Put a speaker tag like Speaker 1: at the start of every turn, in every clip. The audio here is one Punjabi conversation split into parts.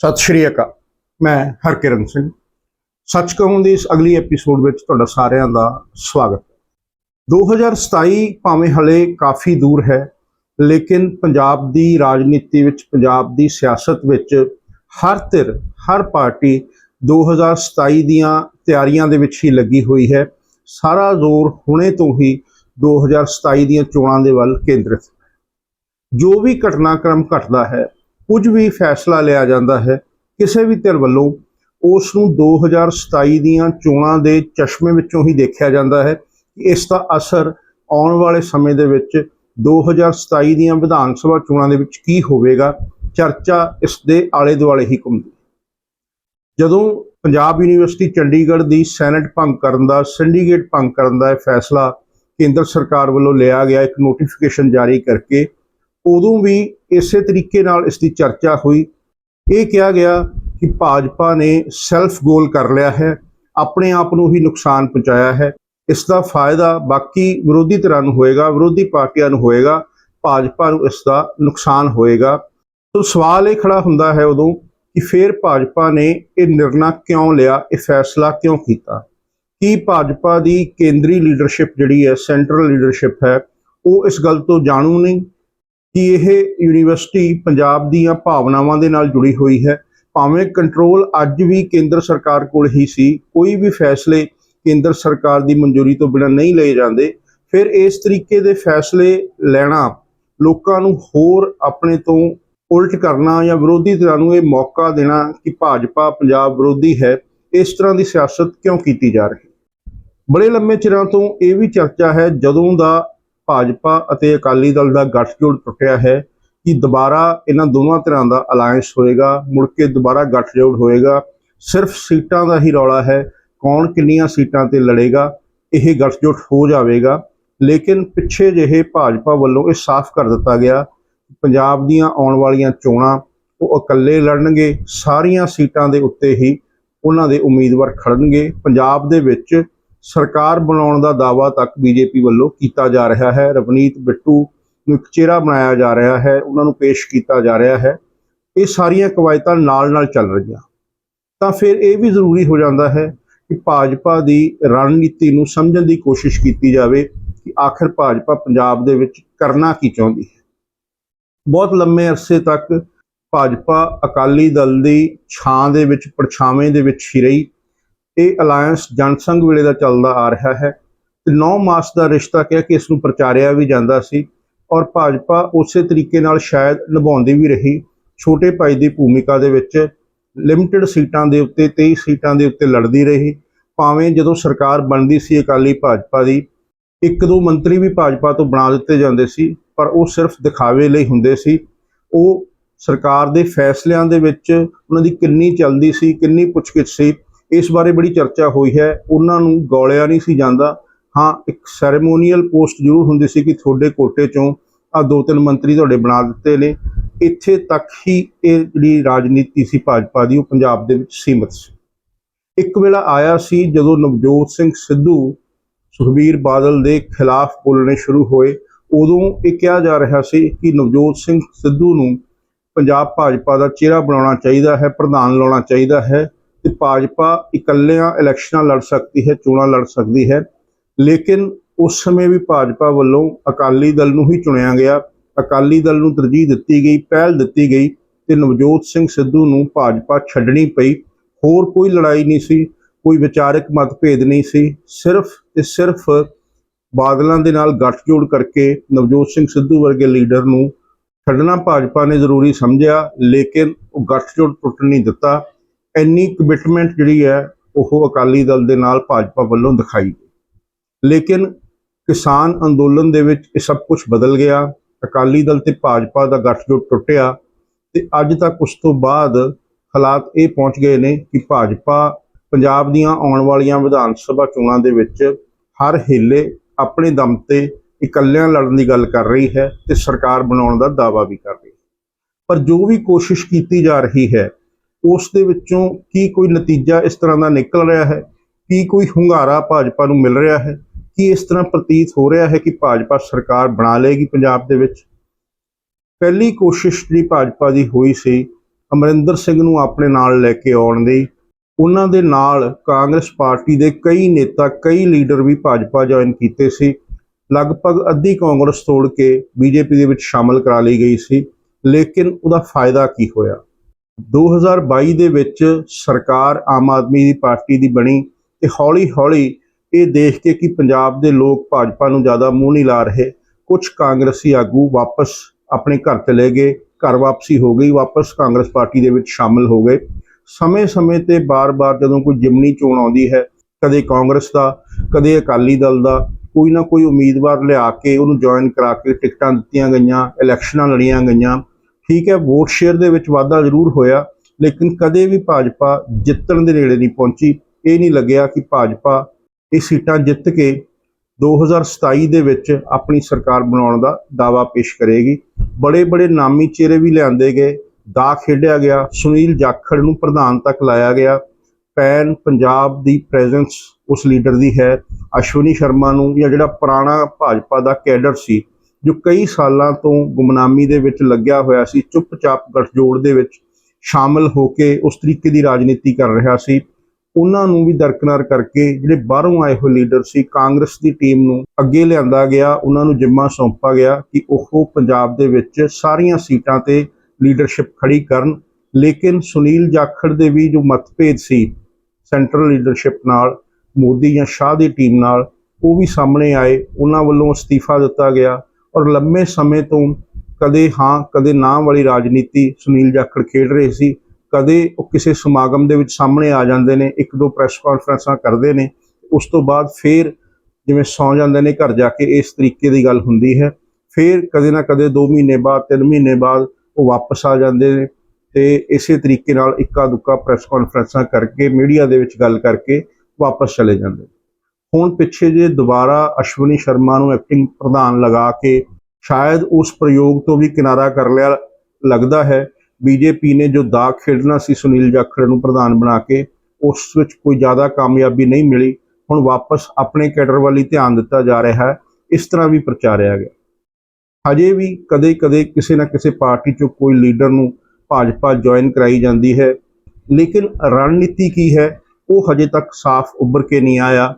Speaker 1: ਸਤਿ ਸ਼੍ਰੀ ਅਕਾਲ, ਮੈਂ ਹਰਕਿਰਨ ਸਿੰਘ। ਸੱਚ ਕਹੂੰ ਦੀ ਇਸ ਅਗਲੀ ਐਪੀਸੋਡ ਵਿੱਚ ਤੁਹਾਡਾ ਸਾਰਿਆਂ ਦਾ ਸਵਾਗਤ ਹੈ। 2027 ਭਾਵੇਂ ਹਲੇ ਕਾਫੀ ਦੂਰ ਹੈ, ਲੇਕਿਨ ਪੰਜਾਬ ਦੀ ਰਾਜਨੀਤੀ ਵਿੱਚ, ਪੰਜਾਬ ਦੀ ਸਿਆਸਤ ਵਿੱਚ ਹਰ ਧਿਰ, ਹਰ ਪਾਰਟੀ 2027 ਦੀਆਂ ਤਿਆਰੀਆਂ ਦੇ ਵਿੱਚ ਹੀ ਲੱਗੀ ਹੋਈ ਹੈ। ਸਾਰਾ ਜ਼ੋਰ ਹੁਣੇ ਤੋਂ ਹੀ 2027 ਦੀਆਂ ਚੋਣਾਂ ਦੇ ਵੱਲ ਕੇਂਦਰਿਤ ਹੈ। ਜੋ ਵੀ ਘਟਨਾਕ੍ਰਮ ਘਟਦਾ ਹੈ ਕੁਝ ਵੀ ਫੈਸਲਾ ਲਿਆ ਜਾਂਦਾ ਹੈ, ਕਿਸੇ ਵੀ ਧਿਰ ਵੱਲੋਂ ਉਸ ਨੂੰ 2027 ਦੀਆਂ ਚੋਣਾਂ ਦੇ ਚਸ਼ਮੇ ਵਿੱਚੋਂ ਹੀ ਦੇਖਿਆ ਜਾਂਦਾ ਹੈ ਕਿ ਇਸ ਦਾ ਅਸਰ ਆਉਣ ਵਾਲੇ ਸਮੇਂ ਦੇ ਵਿੱਚ 2027 ਦੀਆਂ ਵਿਧਾਨ ਸਭਾ ਚੋਣਾਂ ਦੇ ਵਿੱਚ ਕੀ ਹੋਵੇਗਾ, ਚਰਚਾ ਇਸ ਦੇ ਆਲੇ ਦੁਆਲੇ ਹੀ ਘੁੰਮਦੀ ਹੈ। ਜਦੋਂ ਪੰਜਾਬ ਯੂਨੀਵਰਸਿਟੀ ਚੰਡੀਗੜ੍ਹ ਦੀ ਸੈਨੇਟ ਭੰਗ ਕਰਨ ਦਾ, ਸਿੰਡੀਕੇਟ ਭੰਗ ਕਰਨ ਦਾ ਇਹ ਫੈਸਲਾ ਕੇਂਦਰ ਸਰਕਾਰ ਵੱਲੋਂ ਲਿਆ ਗਿਆ ਇੱਕ ਨੋਟੀਫਿਕੇਸ਼ਨ ਜਾਰੀ ਕਰਕੇ, ਉਦੋਂ ਵੀ ਇਸੇ ਤਰੀਕੇ ਨਾਲ ਇਸ ਦੀ ਚਰਚਾ ਹੋਈ। ਇਹ ਕਿਹਾ ਗਿਆ ਕਿ ਭਾਜਪਾ ਨੇ ਸੈਲਫ ਗੋਲ ਕਰ ਲਿਆ ਹੈ, ਆਪਣੇ ਆਪ ਨੂੰ ਹੀ ਨੁਕਸਾਨ ਪਹੁੰਚਾਇਆ ਹੈ। ਇਸ ਦਾ ਫਾਇਦਾ ਬਾਕੀ ਵਿਰੋਧੀ ਧਿਰਾਂ ਨੂੰ ਹੋਏਗਾ, ਵਿਰੋਧੀ ਪਾਰਟੀਆਂ ਨੂੰ ਹੋਏਗਾ, ਭਾਜਪਾ ਨੂੰ ਇਸ ਦਾ ਨੁਕਸਾਨ ਹੋਏਗਾ। ਸੋ ਸਵਾਲ ਇਹ ਖੜਾ ਹੁੰਦਾ ਹੈ ਉਦੋਂ ਕਿ ਫਿਰ ਭਾਜਪਾ ਨੇ ਇਹ ਨਿਰਣਾ ਕਿਉਂ ਲਿਆ, ਇਹ ਫੈਸਲਾ ਕਿਉਂ ਕੀਤਾ? ਕੀ ਭਾਜਪਾ ਦੀ ਕੇਂਦਰੀ ਲੀਡਰਸ਼ਿਪ ਜਿਹੜੀ ਹੈ, ਸੈਂਟਰਲ ਲੀਡਰਸ਼ਿਪ ਹੈ, ਉਹ ਇਸ ਗੱਲ ਤੋਂ ਜਾਣੂ ਨਹੀਂ? ਕਿ ਇਹ ਯੂਨੀਵਰਸਿਟੀ ਪੰਜਾਬ ਦੀਆਂ ਭਾਵਨਾਵਾਂ ਦੇ ਨਾਲ ਜੁੜੀ ਹੋਈ ਹੈ। ਭਾਵੇਂ ਕੰਟਰੋਲ ਅੱਜ ਵੀ ਕੇਂਦਰ ਸਰਕਾਰ ਕੋਲ ਹੀ ਸੀ, ਕੋਈ ਵੀ ਫੈਸਲੇ ਕੇਂਦਰ ਸਰਕਾਰ ਦੀ ਮਨਜ਼ੂਰੀ ਤੋਂ ਬਿਨਾਂ ਨਹੀਂ ਲਏ ਜਾਂਦੇ। ਫਿਰ ਇਸ ਤਰੀਕੇ ਦੇ ਫੈਸਲੇ ਲੈਣਾ, ਲੋਕਾਂ ਨੂੰ ਹੋਰ ਆਪਣੇ ਤੋਂ ਉਲਟ ਕਰਨਾ ਜਾਂ ਵਿਰੋਧੀ ਧਿਰਾਂ ਨੂੰ ਇਹ ਮੌਕਾ ਦੇਣਾ ਕਿ ਭਾਜਪਾ ਪੰਜਾਬ ਵਿਰੋਧੀ ਹੈ, ਇਸ ਤਰ੍ਹਾਂ ਦੀ ਸਿਆਸਤ ਕਿਉਂ ਕੀਤੀ ਜਾ ਰਹੀ? ਬੜੇ ਲੰਮੇ ਚਿਰਾਂ ਤੋਂ ਇਹ ਵੀ ਚਰਚਾ ਹੈ, ਜਦੋਂ ਦਾ ਭਾਜਪਾ ਅਤੇ ਅਕਾਲੀ ਦਲ ਦਾ ਗੱਠਜੋੜ ਟੁੱਟਿਆ ਹੈ ਕਿ ਦੁਬਾਰਾ ਇਹਨਾਂ ਦੋਵਾਂ ਤਰ੍ਹਾਂ ਦਾ ਅਲਾਈਅੰਸ ਹੋਏਗਾ, ਮੁੜ ਕੇ ਦੁਬਾਰਾ ਗੱਠਜੋੜ ਹੋਏਗਾ। ਸਿਰਫ ਸੀਟਾਂ ਦਾ ਹੀ ਰੌਲਾ ਹੈ, ਕੌਣ ਕਿੰਨੀਆਂ ਸੀਟਾਂ ਤੇ ਲੜੇਗਾ, ਇਹ ਗੱਠਜੋੜ ਹੋ ਜਾਵੇਗਾ। ਲੇਕਿਨ ਪਿੱਛੇ ਜਿਹੇ ਭਾਜਪਾ ਵੱਲੋਂ ਇਹ ਸਾਫ਼ ਕਰ ਦਿੱਤਾ ਗਿਆ ਪੰਜਾਬ ਦੀਆਂ ਆਉਣ ਵਾਲੀਆਂ ਚੋਣਾਂ ਉਹ ਇਕੱਲੇ ਲੜਨਗੇ, ਸਾਰੀਆਂ ਸੀਟਾਂ ਦੇ ਉੱਤੇ ਹੀ ਉਹਨਾਂ ਦੇ ਉਮੀਦਵਾਰ ਖੜਨਗੇ। ਪੰਜਾਬ ਦੇ ਵਿੱਚ ਸਰਕਾਰ ਬਣਾਉਣ ਦਾ ਦਾਵਾ ਤੱਕ ਬੀਜੇਪੀ ਵੱਲੋਂ ਕੀਤਾ ਜਾ ਰਿਹਾ ਹੈ। ਰਵਨੀਤ ਬਿੱਟੂ ਨੂੰ ਇੱਕ ਚਿਹਰਾ ਬਣਾਇਆ ਜਾ ਰਿਹਾ ਹੈ। ਉਹਨਾਂ ਨੂੰ ਪੇਸ਼ ਕੀਤਾ ਜਾ ਰਿਹਾ ਹੈ। ਇਹ ਸਾਰੀਆਂ ਕਵਾਇਤਾਂ ਨਾਲ-ਨਾਲ ਚੱਲ ਰਹੀਆਂ। ਤਾਂ ਫਿਰ ਇਹ ਵੀ ਜ਼ਰੂਰੀ ਹੋ ਜਾਂਦਾ ਹੈ ਕਿ ਭਾਜਪਾ ਦੀ ਰਣਨੀਤੀ ਨੂੰ ਸਮਝਣ ਦੀ ਕੋਸ਼ਿਸ਼ ਕੀਤੀ ਜਾਵੇ ਕਿ ਆਖਰ ਭਾਜਪਾ ਪੰਜਾਬ ਦੇ ਵਿੱਚ ਕਰਨਾ ਕੀ ਚਾਹੁੰਦੀ ਹੈ। ਬਹੁਤ ਲੰਮੇ ਅਰਸੇ ਤੱਕ ਭਾਜਪਾ ਅਕਾਲੀ ਦਲ ਦੀ ਛਾਂ ਦੇ ਵਿੱਚ, ਪਰਛਾਵੇਂ ਦੇ ਵਿੱਚ ਹੀ ਰਹੀ। ਇਹ ਅਲਾਈਅੰਸ ਜਨਸੰਘ ਵੇਲੇ ਦਾ ਚੱਲਦਾ ਆ ਰਿਹਾ ਹੈ ਤੇ 9 ਮਾਸ ਦਾ ਰਿਸ਼ਤਾ ਕਹਿ ਕੇ ਇਸ ਨੂੰ ਪ੍ਰਚਾਰਿਆ ਵੀ ਜਾਂਦਾ ਸੀ ਔਰ ਭਾਜਪਾ ਉਸੇ ਤਰੀਕੇ ਨਾਲ ਸ਼ਾਇਦ ਨਿਭਾਉਂਦੀ ਵੀ ਰਹੀ। ਛੋਟੇ ਭਾਈ ਦੀ ਭੂਮਿਕਾ ਦੇ ਵਿੱਚ ਲਿਮਟਿਡ ਸੀਟਾਂ ਦੇ ਉੱਤੇ 23 ਸੀਟਾਂ ਦੇ ਉੱਤੇ ਲੜਦੀ ਰਹੀ। ਭਾਵੇਂ ਜਦੋਂ ਸਰਕਾਰ ਬਣਦੀ ਸੀ ਅਕਾਲੀ ਭਾਜਪਾ ਦੀ, ਇੱਕ ਦੋ ਮੰਤਰੀ ਵੀ ਭਾਜਪਾ ਤੋਂ ਬਣਾ ਦਿੱਤੇ ਜਾਂਦੇ ਸੀ, ਪਰ ਉਹ ਸਿਰਫ ਦਿਖਾਵੇ ਲਈ ਹੁੰਦੇ ਸੀ। ਉਹ ਸਰਕਾਰ ਦੇ ਫੈਸਲਿਆਂ ਦੇ ਵਿੱਚ ਉਹਨਾਂ ਦੀ ਕਿੰਨੀ ਚੱਲਦੀ ਸੀ, ਕਿੰਨੀ ਪੁੱਛਗਿੱਛ ਸੀ ਇਸ ਬਾਰੇ ਬੜੀ ਚਰਚਾ ਹੋਈ ਹੈ। ਉਹਨਾਂ ਨੂੰ ਗੌਲਿਆ ਨਹੀਂ ਸੀ ਜਾਂਦਾ। ਹਾਂ, ਇੱਕ ਸੈਰੇਮੋਨੀਅਲ ਪੋਸਟ ਜ਼ਰੂਰ ਹੁੰਦੀ ਸੀ ਕਿ ਤੁਹਾਡੇ ਕੋਟੇ ਚੋਂ ਆ ਦੋ ਤਿੰਨ ਮੰਤਰੀ ਤੁਹਾਡੇ ਬਣਾ ਦਿੱਤੇ ਨੇ। ਇੱਥੇ ਤੱਕ ਹੀ ਇਹ ਜਿਹੜੀ ਰਾਜਨੀਤੀ ਸੀ ਭਾਜਪਾ ਦੀ, ਉਹ ਪੰਜਾਬ ਦੇ ਵਿੱਚ ਸੀਮਤ ਸੀ। ਇੱਕ ਵੇਲਾ ਆਇਆ ਸੀ ਜਦੋਂ ਨਵਜੋਤ ਸਿੰਘ ਸਿੱਧੂ, ਸੁਖਬੀਰ ਬਾਦਲ ਦੇ ਖਿਲਾਫ ਬੋਲਣੇ ਸ਼ੁਰੂ ਹੋਏ। ਉਦੋਂ ਇਹ ਕਿਹਾ ਜਾ ਰਿਹਾ ਸੀ ਕਿ ਨਵਜੋਤ ਸਿੰਘ ਸਿੱਧੂ ਨੂੰ ਪੰਜਾਬ ਭਾਜਪਾ ਦਾ ਚਿਹਰਾ ਬਣਾਉਣਾ ਚਾਹੀਦਾ ਹੈ, ਪ੍ਰਧਾਨ ਲਾਉਣਾ ਚਾਹੀਦਾ ਹੈ। ਤੇ ਭਾਜਪਾ ਇਕੱਲਿਆਂ ਇਲੈਕਸ਼ਨਾਂ ਲੜ ਸਕਦੀ ਹੈ, ਚੋਣਾਂ ਲੜ ਸਕਦੀ ਹੈ। ਲੇਕਿਨ ਉਸ ਸਮੇਂ ਵੀ ਭਾਜਪਾ ਵੱਲੋਂ ਅਕਾਲੀ ਦਲ ਨੂੰ ਹੀ ਚੁਣਿਆ ਗਿਆ। ਅਕਾਲੀ ਦਲ ਨੂੰ ਤਰਜੀਹ ਦਿੱਤੀ ਗਈ, ਪਹਿਲ ਦਿੱਤੀ ਗਈ ਤੇ ਨਵਜੋਤ ਸਿੰਘ ਸਿੱਧੂ ਨੂੰ ਭਾਜਪਾ ਛੱਡਣੀ ਪਈ। ਹੋਰ ਕੋਈ ਲੜਾਈ ਨਹੀਂ ਸੀ, ਕੋਈ ਵਿਚਾਰਕ ਮਤਭੇਦ ਨਹੀਂ ਸੀ। ਸਿਰਫ ਤੇ ਸਿਰਫ ਬਾਦਲਾਂ ਦੇ ਨਾਲ ਗੱਠਜੋੜ ਕਰਕੇ ਨਵਜੋਤ ਸਿੰਘ ਸਿੱਧੂ ਵਰਗੇ ਲੀਡਰ ਨੂੰ ਛੱਡਣਾ ਭਾਜਪਾ ਨੇ ਜ਼ਰੂਰੀ ਸਮਝਿਆ, ਲੇਕਿਨ ਉਹ ਗੱਠਜੋੜ ਟੁੱਟ ਨਹੀਂ ਦਿੱਤਾ। ਇੰਨੀ ਕਮਿਟਮੈਂਟ ਜਿਹੜੀ ਹੈ, ਉਹ ਅਕਾਲੀ ਦਲ ਦੇ ਨਾਲ ਭਾਜਪਾ ਵੱਲੋਂ ਦਿਖਾਈ ਗਈ। ਲੇਕਿਨ ਕਿਸਾਨ ਅੰਦੋਲਨ ਦੇ ਵਿੱਚ ਇਹ ਸਭ ਕੁਝ ਬਦਲ ਗਿਆ। ਅਕਾਲੀ ਦਲ ਤੇ ਭਾਜਪਾ ਦਾ ਗੱਠਜੋੜ ਟੁੱਟਿਆ ਤੇ ਅੱਜ ਤੱਕ ਉਸ ਤੋਂ ਬਾਅਦ ਹਾਲਾਤ ਇਹ ਪਹੁੰਚ ਗਏ ਨੇ ਕਿ ਭਾਜਪਾ ਪੰਜਾਬ ਦੀਆਂ ਆਉਣ ਵਾਲੀਆਂ ਵਿਧਾਨ ਸਭਾ ਚੋਣਾਂ ਦੇ ਵਿੱਚ ਹਰ ਹਿੱਲੇ ਆਪਣੇ ਦਮ ਤੇ ਇਕੱਲਿਆਂ ਲੜਨ ਦੀ ਗੱਲ ਕਰ ਰਹੀ ਹੈ ਤੇ ਸਰਕਾਰ ਬਣਾਉਣ ਦਾ ਦਾਅਵਾ ਵੀ ਕਰ ਰਹੀ ਹੈ। ਪਰ ਜੋ ਵੀ ਕੋਸ਼ਿਸ਼ ਕੀਤੀ ਜਾ ਰਹੀ ਹੈ ਉਸ ਦੇ ਵਿੱਚੋਂ ਕੀ ਕੋਈ ਨਤੀਜਾ ਇਸ ਤਰ੍ਹਾਂ ਦਾ ਨਿਕਲ ਰਿਹਾ ਹੈ? ਕੀ ਕੋਈ ਹੁੰਗਾਰਾ ਭਾਜਪਾ ਨੂੰ ਮਿਲ ਰਿਹਾ ਹੈ? ਕੀ ਇਸ ਤਰ੍ਹਾਂ ਪ੍ਰਤੀਤ ਹੋ ਰਿਹਾ ਹੈ ਕਿ ਭਾਜਪਾ ਸਰਕਾਰ ਬਣਾ ਲਏਗੀ ਪੰਜਾਬ ਦੇ ਵਿੱਚ? ਪਹਿਲੀ ਕੋਸ਼ਿਸ਼ ਜਿਹੜੀ ਭਾਜਪਾ ਦੀ ਹੋਈ ਸੀ, ਅਮਰਿੰਦਰ ਸਿੰਘ ਨੂੰ ਆਪਣੇ ਨਾਲ ਲੈ ਕੇ ਆਉਣ ਦੀ, ਉਹਨਾਂ ਦੇ ਨਾਲ ਕਾਂਗਰਸ ਪਾਰਟੀ ਦੇ ਕਈ ਨੇਤਾ, ਕਈ ਲੀਡਰ ਵੀ ਭਾਜਪਾ ਜੁਆਇਨ ਕੀਤੇ ਸੀ। ਲਗਭਗ ਅੱਧੀ ਕਾਂਗਰਸ ਤੋੜ ਕੇ ਬੀਜੇਪੀ ਦੇ ਵਿੱਚ ਸ਼ਾਮਲ ਕਰਾ ਲਈ ਗਈ ਸੀ, ਲੇਕਿਨ ਉਹਦਾ ਫਾਇਦਾ ਕੀ ਹੋਇਆ? 2022 ਦੇ ਵਿੱਚ ਸਰਕਾਰ ਆਮ ਆਦਮੀ ਦੀ ਪਾਰਟੀ ਦੀ ਬਣੀ ਤੇ ਹੌਲੀ-ਹੌਲੀ ਇਹ ਦੇਖ ਕੇ ਕਿ ਪੰਜਾਬ ਦੇ ਲੋਕ ਭਾਜਪਾ ਨੂੰ ਜ਼ਿਆਦਾ ਮੂੰਹ ਨਹੀਂ ਲਾ ਰਹੇ। ਕੁਝ ਕਾਂਗਰਸੀ ਆਗੂ ਵਾਪਸ ਆਪਣੇ ਘਰ ਚਲੇ ਗਏ। ਘਰ ਵਾਪਸੀ ਹੋ ਗਈ। ਵਾਪਸ ਕਾਂਗਰਸ ਪਾਰਟੀ ਦੇ ਵਿੱਚ ਸ਼ਾਮਲ ਹੋ ਗਏ। ਸਮੇਂ-ਸਮੇਂ ਤੇ ਬਾਰ-ਬਾਰ ਜਦੋਂ ਕੋਈ ਜਿਮਨੀ ਚੋਣ ਆਉਂਦੀ ਹੈ, ਕਦੇ ਕਾਂਗਰਸ ਦਾ, ਕਦੇ ਅਕਾਲੀ ਦਲ ਦਾ, ਕੋਈ ਨਾ ਕੋਈ ਉਮੀਦਵਾਰ ਲਿਆ ਕੇ ਉਹਨੂੰ ਜੁਆਇਨ ਕਰਾ ਕੇ ਟਿਕਟਾਂ ਦਿੱਤੀਆਂ ਗਈਆਂ ਇਲੈਕਸ਼ਨਾਂ ਲੜੀਆਂ ਗਈਆਂ। ਠੀਕ ਹੈ ਵੋਟ ਸ਼ੇਅਰ ਦੇ ਵਿੱਚ ਵਾਧਾ ਜ਼ਰੂਰ ਹੋਇਆ, ਲੇਕਿਨ ਕਦੇ ਵੀ ਭਾਜਪਾ ਜਿੱਤਣ ਦੇ ਨੇੜੇ ਨਹੀਂ ਪਹੁੰਚੀ। ਇਹ ਨਹੀਂ ਲੱਗਿਆ ਕਿ ਭਾਜਪਾ ਇਹ ਸੀਟਾਂ ਜਿੱਤ ਕੇ 2027 ਦੇ ਵਿੱਚ ਆਪਣੀ ਸਰਕਾਰ ਬਣਾਉਣ ਦਾ ਦਾਵਾ ਪੇਸ਼ ਕਰੇਗੀ। ਬੜੇ ਬੜੇ ਨਾਮੀ ਚਿਹਰੇ ਵੀ ਲਿਆਂਦੇ ਗਏ। ਦਾ ਖੇਡਿਆ ਗਿਆ, ਸੁਨੀਲ ਜਾਖੜ ਨੂੰ ਪ੍ਰਧਾਨ ਤੱਕ ਲਾਇਆ ਗਿਆ। ਪੈਨ ਪੰਜਾਬ ਦੀ ਪ੍ਰੈਜ਼ੈਂਸ ਉਸ ਲੀਡਰ ਦੀ ਹੈ। ਅਸ਼ਵਨੀ ਸ਼ਰਮਾ ਨੂੰ ਜਾਂ ਜਿਹੜਾ ਪੁਰਾਣਾ ਭਾਜਪਾ ਦਾ ਕੈਡਰ ਸੀ ਜੋ ਕਈ ਸਾਲਾਂ ਤੋਂ ਗੁਮਨਾਮੀ ਦੇ ਵਿੱਚ ਲੱਗਿਆ ਹੋਇਆ ਸੀ, ਚੁੱਪਚਾਪ ਗਠਜੋੜ ਦੇ ਵਿੱਚ ਸ਼ਾਮਲ ਹੋ ਕੇ ਉਸ ਤਰੀਕੇ ਦੀ ਰਾਜਨੀਤੀ ਕਰ ਰਿਹਾ ਸੀ। ਉਹਨਾਂ ਨੂੰ ਵੀ ਦਰਕਨਾਰ ਕਰਕੇ ਜਿਹੜੇ ਬਾਹਰੋਂ ਆਏ ਹੋਏ ਲੀਡਰ ਸੀ, ਕਾਂਗਰਸ ਦੀ ਟੀਮ ਨੂੰ ਅੱਗੇ ਲਿਆਂਦਾ ਗਿਆ, ਉਹਨਾਂ ਨੂੰ ਜਿੰਮਾ ਸੌਂਪਾ ਗਿਆ ਕਿ ਉਹ ਪੰਜਾਬ ਦੇ ਵਿੱਚ ਸਾਰੀਆਂ ਸੀਟਾਂ ਤੇ ਲੀਡਰਸ਼ਿਪ ਖੜੀ ਕਰਨ। ਲੇਕਿਨ ਸੁਨੀਲ ਜਾਖੜ ਦੇ ਵੀ ਜੋ ਮਤਭੇਦ ਸੀ ਸੈਂਟਰਲ ਲੀਡਰਸ਼ਿਪ ਨਾਲ, ਮੋਦੀ ਜਾਂ ਸ਼ਾਹ ਦੀ ਟੀਮ ਨਾਲ, ਉਹ ਵੀ ਸਾਹਮਣੇ ਆਏ। ਉਹਨਾਂ ਵੱਲੋਂ ਅਸਤੀਫਾ ਦਿੱਤਾ ਗਿਆ। ਔਰ ਲੰਮੇ ਸਮੇਂ ਤੋਂ ਕਦੇ ਹਾਂ, ਕਦੇ ਨਾ ਵਾਲੀ ਰਾਜਨੀਤੀ ਸੁਨੀਲ ਜਾਖੜ ਖੇਡ ਰਹੇ ਸੀ। ਕਦੇ ਉਹ ਕਿਸੇ ਸਮਾਗਮ ਦੇ ਵਿੱਚ ਸਾਹਮਣੇ ਆ ਜਾਂਦੇ ਨੇ, ਇੱਕ ਦੋ ਪ੍ਰੈਸ ਕਾਨਫਰੰਸਾਂ ਕਰਦੇ ਨੇ, ਉਸ ਤੋਂ ਬਾਅਦ ਫੇਰ ਜਿਵੇਂ ਸੌ ਜਾਂਦੇ ਨੇ ਘਰ ਜਾ ਕੇ, ਇਸ ਤਰੀਕੇ ਦੀ ਗੱਲ ਹੁੰਦੀ ਹੈ। ਫੇਰ ਕਦੇ ਨਾ ਕਦੇ 2 ਮਹੀਨੇ ਬਾਅਦ 3 ਮਹੀਨੇ ਬਾਅਦ ਉਹ ਵਾਪਸ ਆ ਜਾਂਦੇ ਨੇ ਤੇ ਇਸੇ ਤਰੀਕੇ ਨਾਲ ਇੱਕਾ ਦੁੱਕਾ ਪ੍ਰੈਸ ਕਾਨਫਰੰਸਾਂ ਕਰਕੇ, ਮੀਡੀਆ ਦੇ ਵਿੱਚ ਗੱਲ ਕਰਕੇ ਵਾਪਸ ਚਲੇ ਜਾਂਦੇ ਹੁਣ ਪਿੱਛੇ ਜੇ ਦੁਬਾਰਾ ਅਸ਼ਵਨੀ ਸ਼ਰਮਾ ਨੂੰ ਐਕਟਿੰਗ ਪ੍ਰਧਾਨ ਲਗਾ ਕੇ ਸ਼ਾਇਦ ਉਸ ਪ੍ਰਯੋਗ ਤੋਂ ਵੀ ਕਿਨਾਰਾ ਕਰ ਲਿਆ ਲੱਗਦਾ ਹੈ। ਬੀਜੇਪੀ ਨੇ ਜੋ ਦਾਗ ਖੇਡਣਾ ਸੀ ਸੁਨੀਲ ਜਾਖੜ ਨੂੰ ਪ੍ਰਧਾਨ ਬਣਾ ਕੇ, ਉਸ ਵਿੱਚ ਕੋਈ ਜ਼ਿਆਦਾ ਕਾਮਯਾਬੀ ਨਹੀਂ ਮਿਲੀ। ਹੁਣ ਵਾਪਸ ਆਪਣੇ ਕੈਡਰ ਵੱਲ ਹੀ ਧਿਆਨ ਦਿੱਤਾ ਜਾ ਰਿਹਾ ਹੈ। ਇਸ ਤਰ੍ਹਾਂ ਵੀ ਪ੍ਰਚਾਰਿਆ ਗਿਆ। ਹਜੇ ਵੀ ਕਦੇ-ਕਦੇ ਕਿਸੇ ਨਾ ਕਿਸੇ ਪਾਰਟੀ ਚੋਂ ਕੋਈ ਲੀਡਰ ਨੂੰ ਭਾਜਪਾ ਜੁਆਇਨ ਕਰਾਈ ਜਾਂਦੀ ਹੈ। ਲੇਕਿਨ ਰਣਨੀਤੀ ਕੀ ਹੈ, ਉਹ ਹਜੇ ਤੱਕ ਸਾਫ਼ ਉੱਭਰ ਕੇ ਨਹੀਂ ਆਇਆ।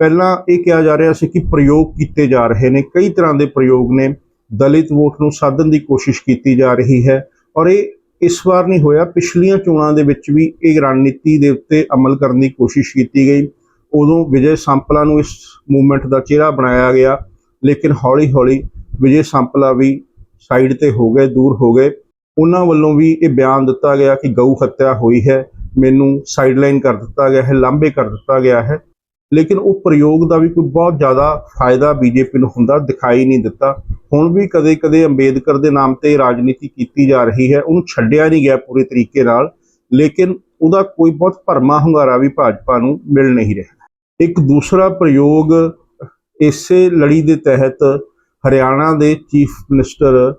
Speaker 1: ਪਹਿਲਾਂ ਇਹ ਕਿਹਾ ਜਾ ਰਿਹਾ ਸੀ ਕਿ ਪ੍ਰਯੋਗ ਕੀਤੇ ਜਾ ਰਹੇ ਨੇ, ਕਈ ਤਰ੍ਹਾਂ ਦੇ ਪ੍ਰਯੋਗ ਨੇ। ਦਲਿਤ ਵੋਟ ਨੂੰ ਸਾਧਣ ਦੀ ਕੋਸ਼ਿਸ਼ ਕੀਤੀ ਜਾ ਰਹੀ ਹੈ ਔਰ ਇਹ ਇਸ ਵਾਰ ਨਹੀਂ ਹੋਇਆ। ਪਿਛਲੀਆਂ ਚੋਣਾਂ ਦੇ ਵਿੱਚ ਵੀ ਇਹ ਰਣਨੀਤੀ ਦੇ ਉੱਤੇ ਅਮਲ ਕਰਨ ਦੀ ਕੋਸ਼ਿਸ਼ ਕੀਤੀ ਗਈ। ਉਦੋਂ ਵਿਜੇ ਸੰਪਲਾ ਨੂੰ ਇਸ ਮੂਵਮੈਂਟ ਦਾ ਚਿਹਰਾ ਬਣਾਇਆ ਗਿਆ, ਲੇਕਿਨ ਹੌਲੀ-ਹੌਲੀ ਵਿਜੇ ਸੰਪਲਾ ਵੀ ਸਾਈਡ ਤੇ ਹੋ ਗਏ, ਦੂਰ ਹੋ ਗਏ। ਉਹਨਾਂ ਵੱਲੋਂ ਵੀ ਇਹ ਬਿਆਨ ਦਿੱਤਾ ਗਿਆ ਕਿ ਗਊ ਹੱਤਿਆ ਹੋਈ ਹੈ, ਮੈਨੂੰ ਸਾਈਡਲਾਈਨ ਕਰ ਦਿੱਤਾ ਗਿਆ ਹੈ ਲਾਂਬੇ ਕਰ ਦਿੱਤਾ ਗਿਆ ਹੈ। ਲੇਕਿਨ ਉਹ ਪ੍ਰਯੋਗ ਦਾ ਵੀ ਕੋਈ ਬਹੁਤ ਜ਼ਿਆਦਾ ਫਾਇਦਾ ਬੀਜੇਪੀ ਨੂੰ ਹੁੰਦਾ, ਦਿਖਾਈ ਨਹੀਂ ਦਿੱਤਾ। ਹੁਣ ਵੀ ਕਦੇ-ਕਦੇ ਅੰਬੇਦਕਰ ਦੇ ਨਾਮ ਤੇ ਰਾਜਨੀਤੀ ਕੀਤੀ ਜਾ ਰਹੀ ਹੈ, ਉਹਨੂੰ ਛੱਡਿਆ ਨਹੀਂ ਗਿਆ ਪੂਰੇ ਤਰੀਕੇ ਨਾਲ, ਲੇਕਿਨ ਉਹਦਾ ਕੋਈ ਬਹੁਤ ਭਰਮਾ ਹੁੰਗਾਰਾ ਵੀ ਭਾਜਪਾ ਨੂੰ ਮਿਲ ਨਹੀਂ ਰਿਹਾ। ਇੱਕ ਦੂਸਰਾ ਪ੍ਰਯੋਗ ਇਸੇ ਲੜੀ ਦੇ ਤਹਿਤ ਹਰਿਆਣਾ ਦੇ ਚੀਫ ਮਿਨਿਸਟਰ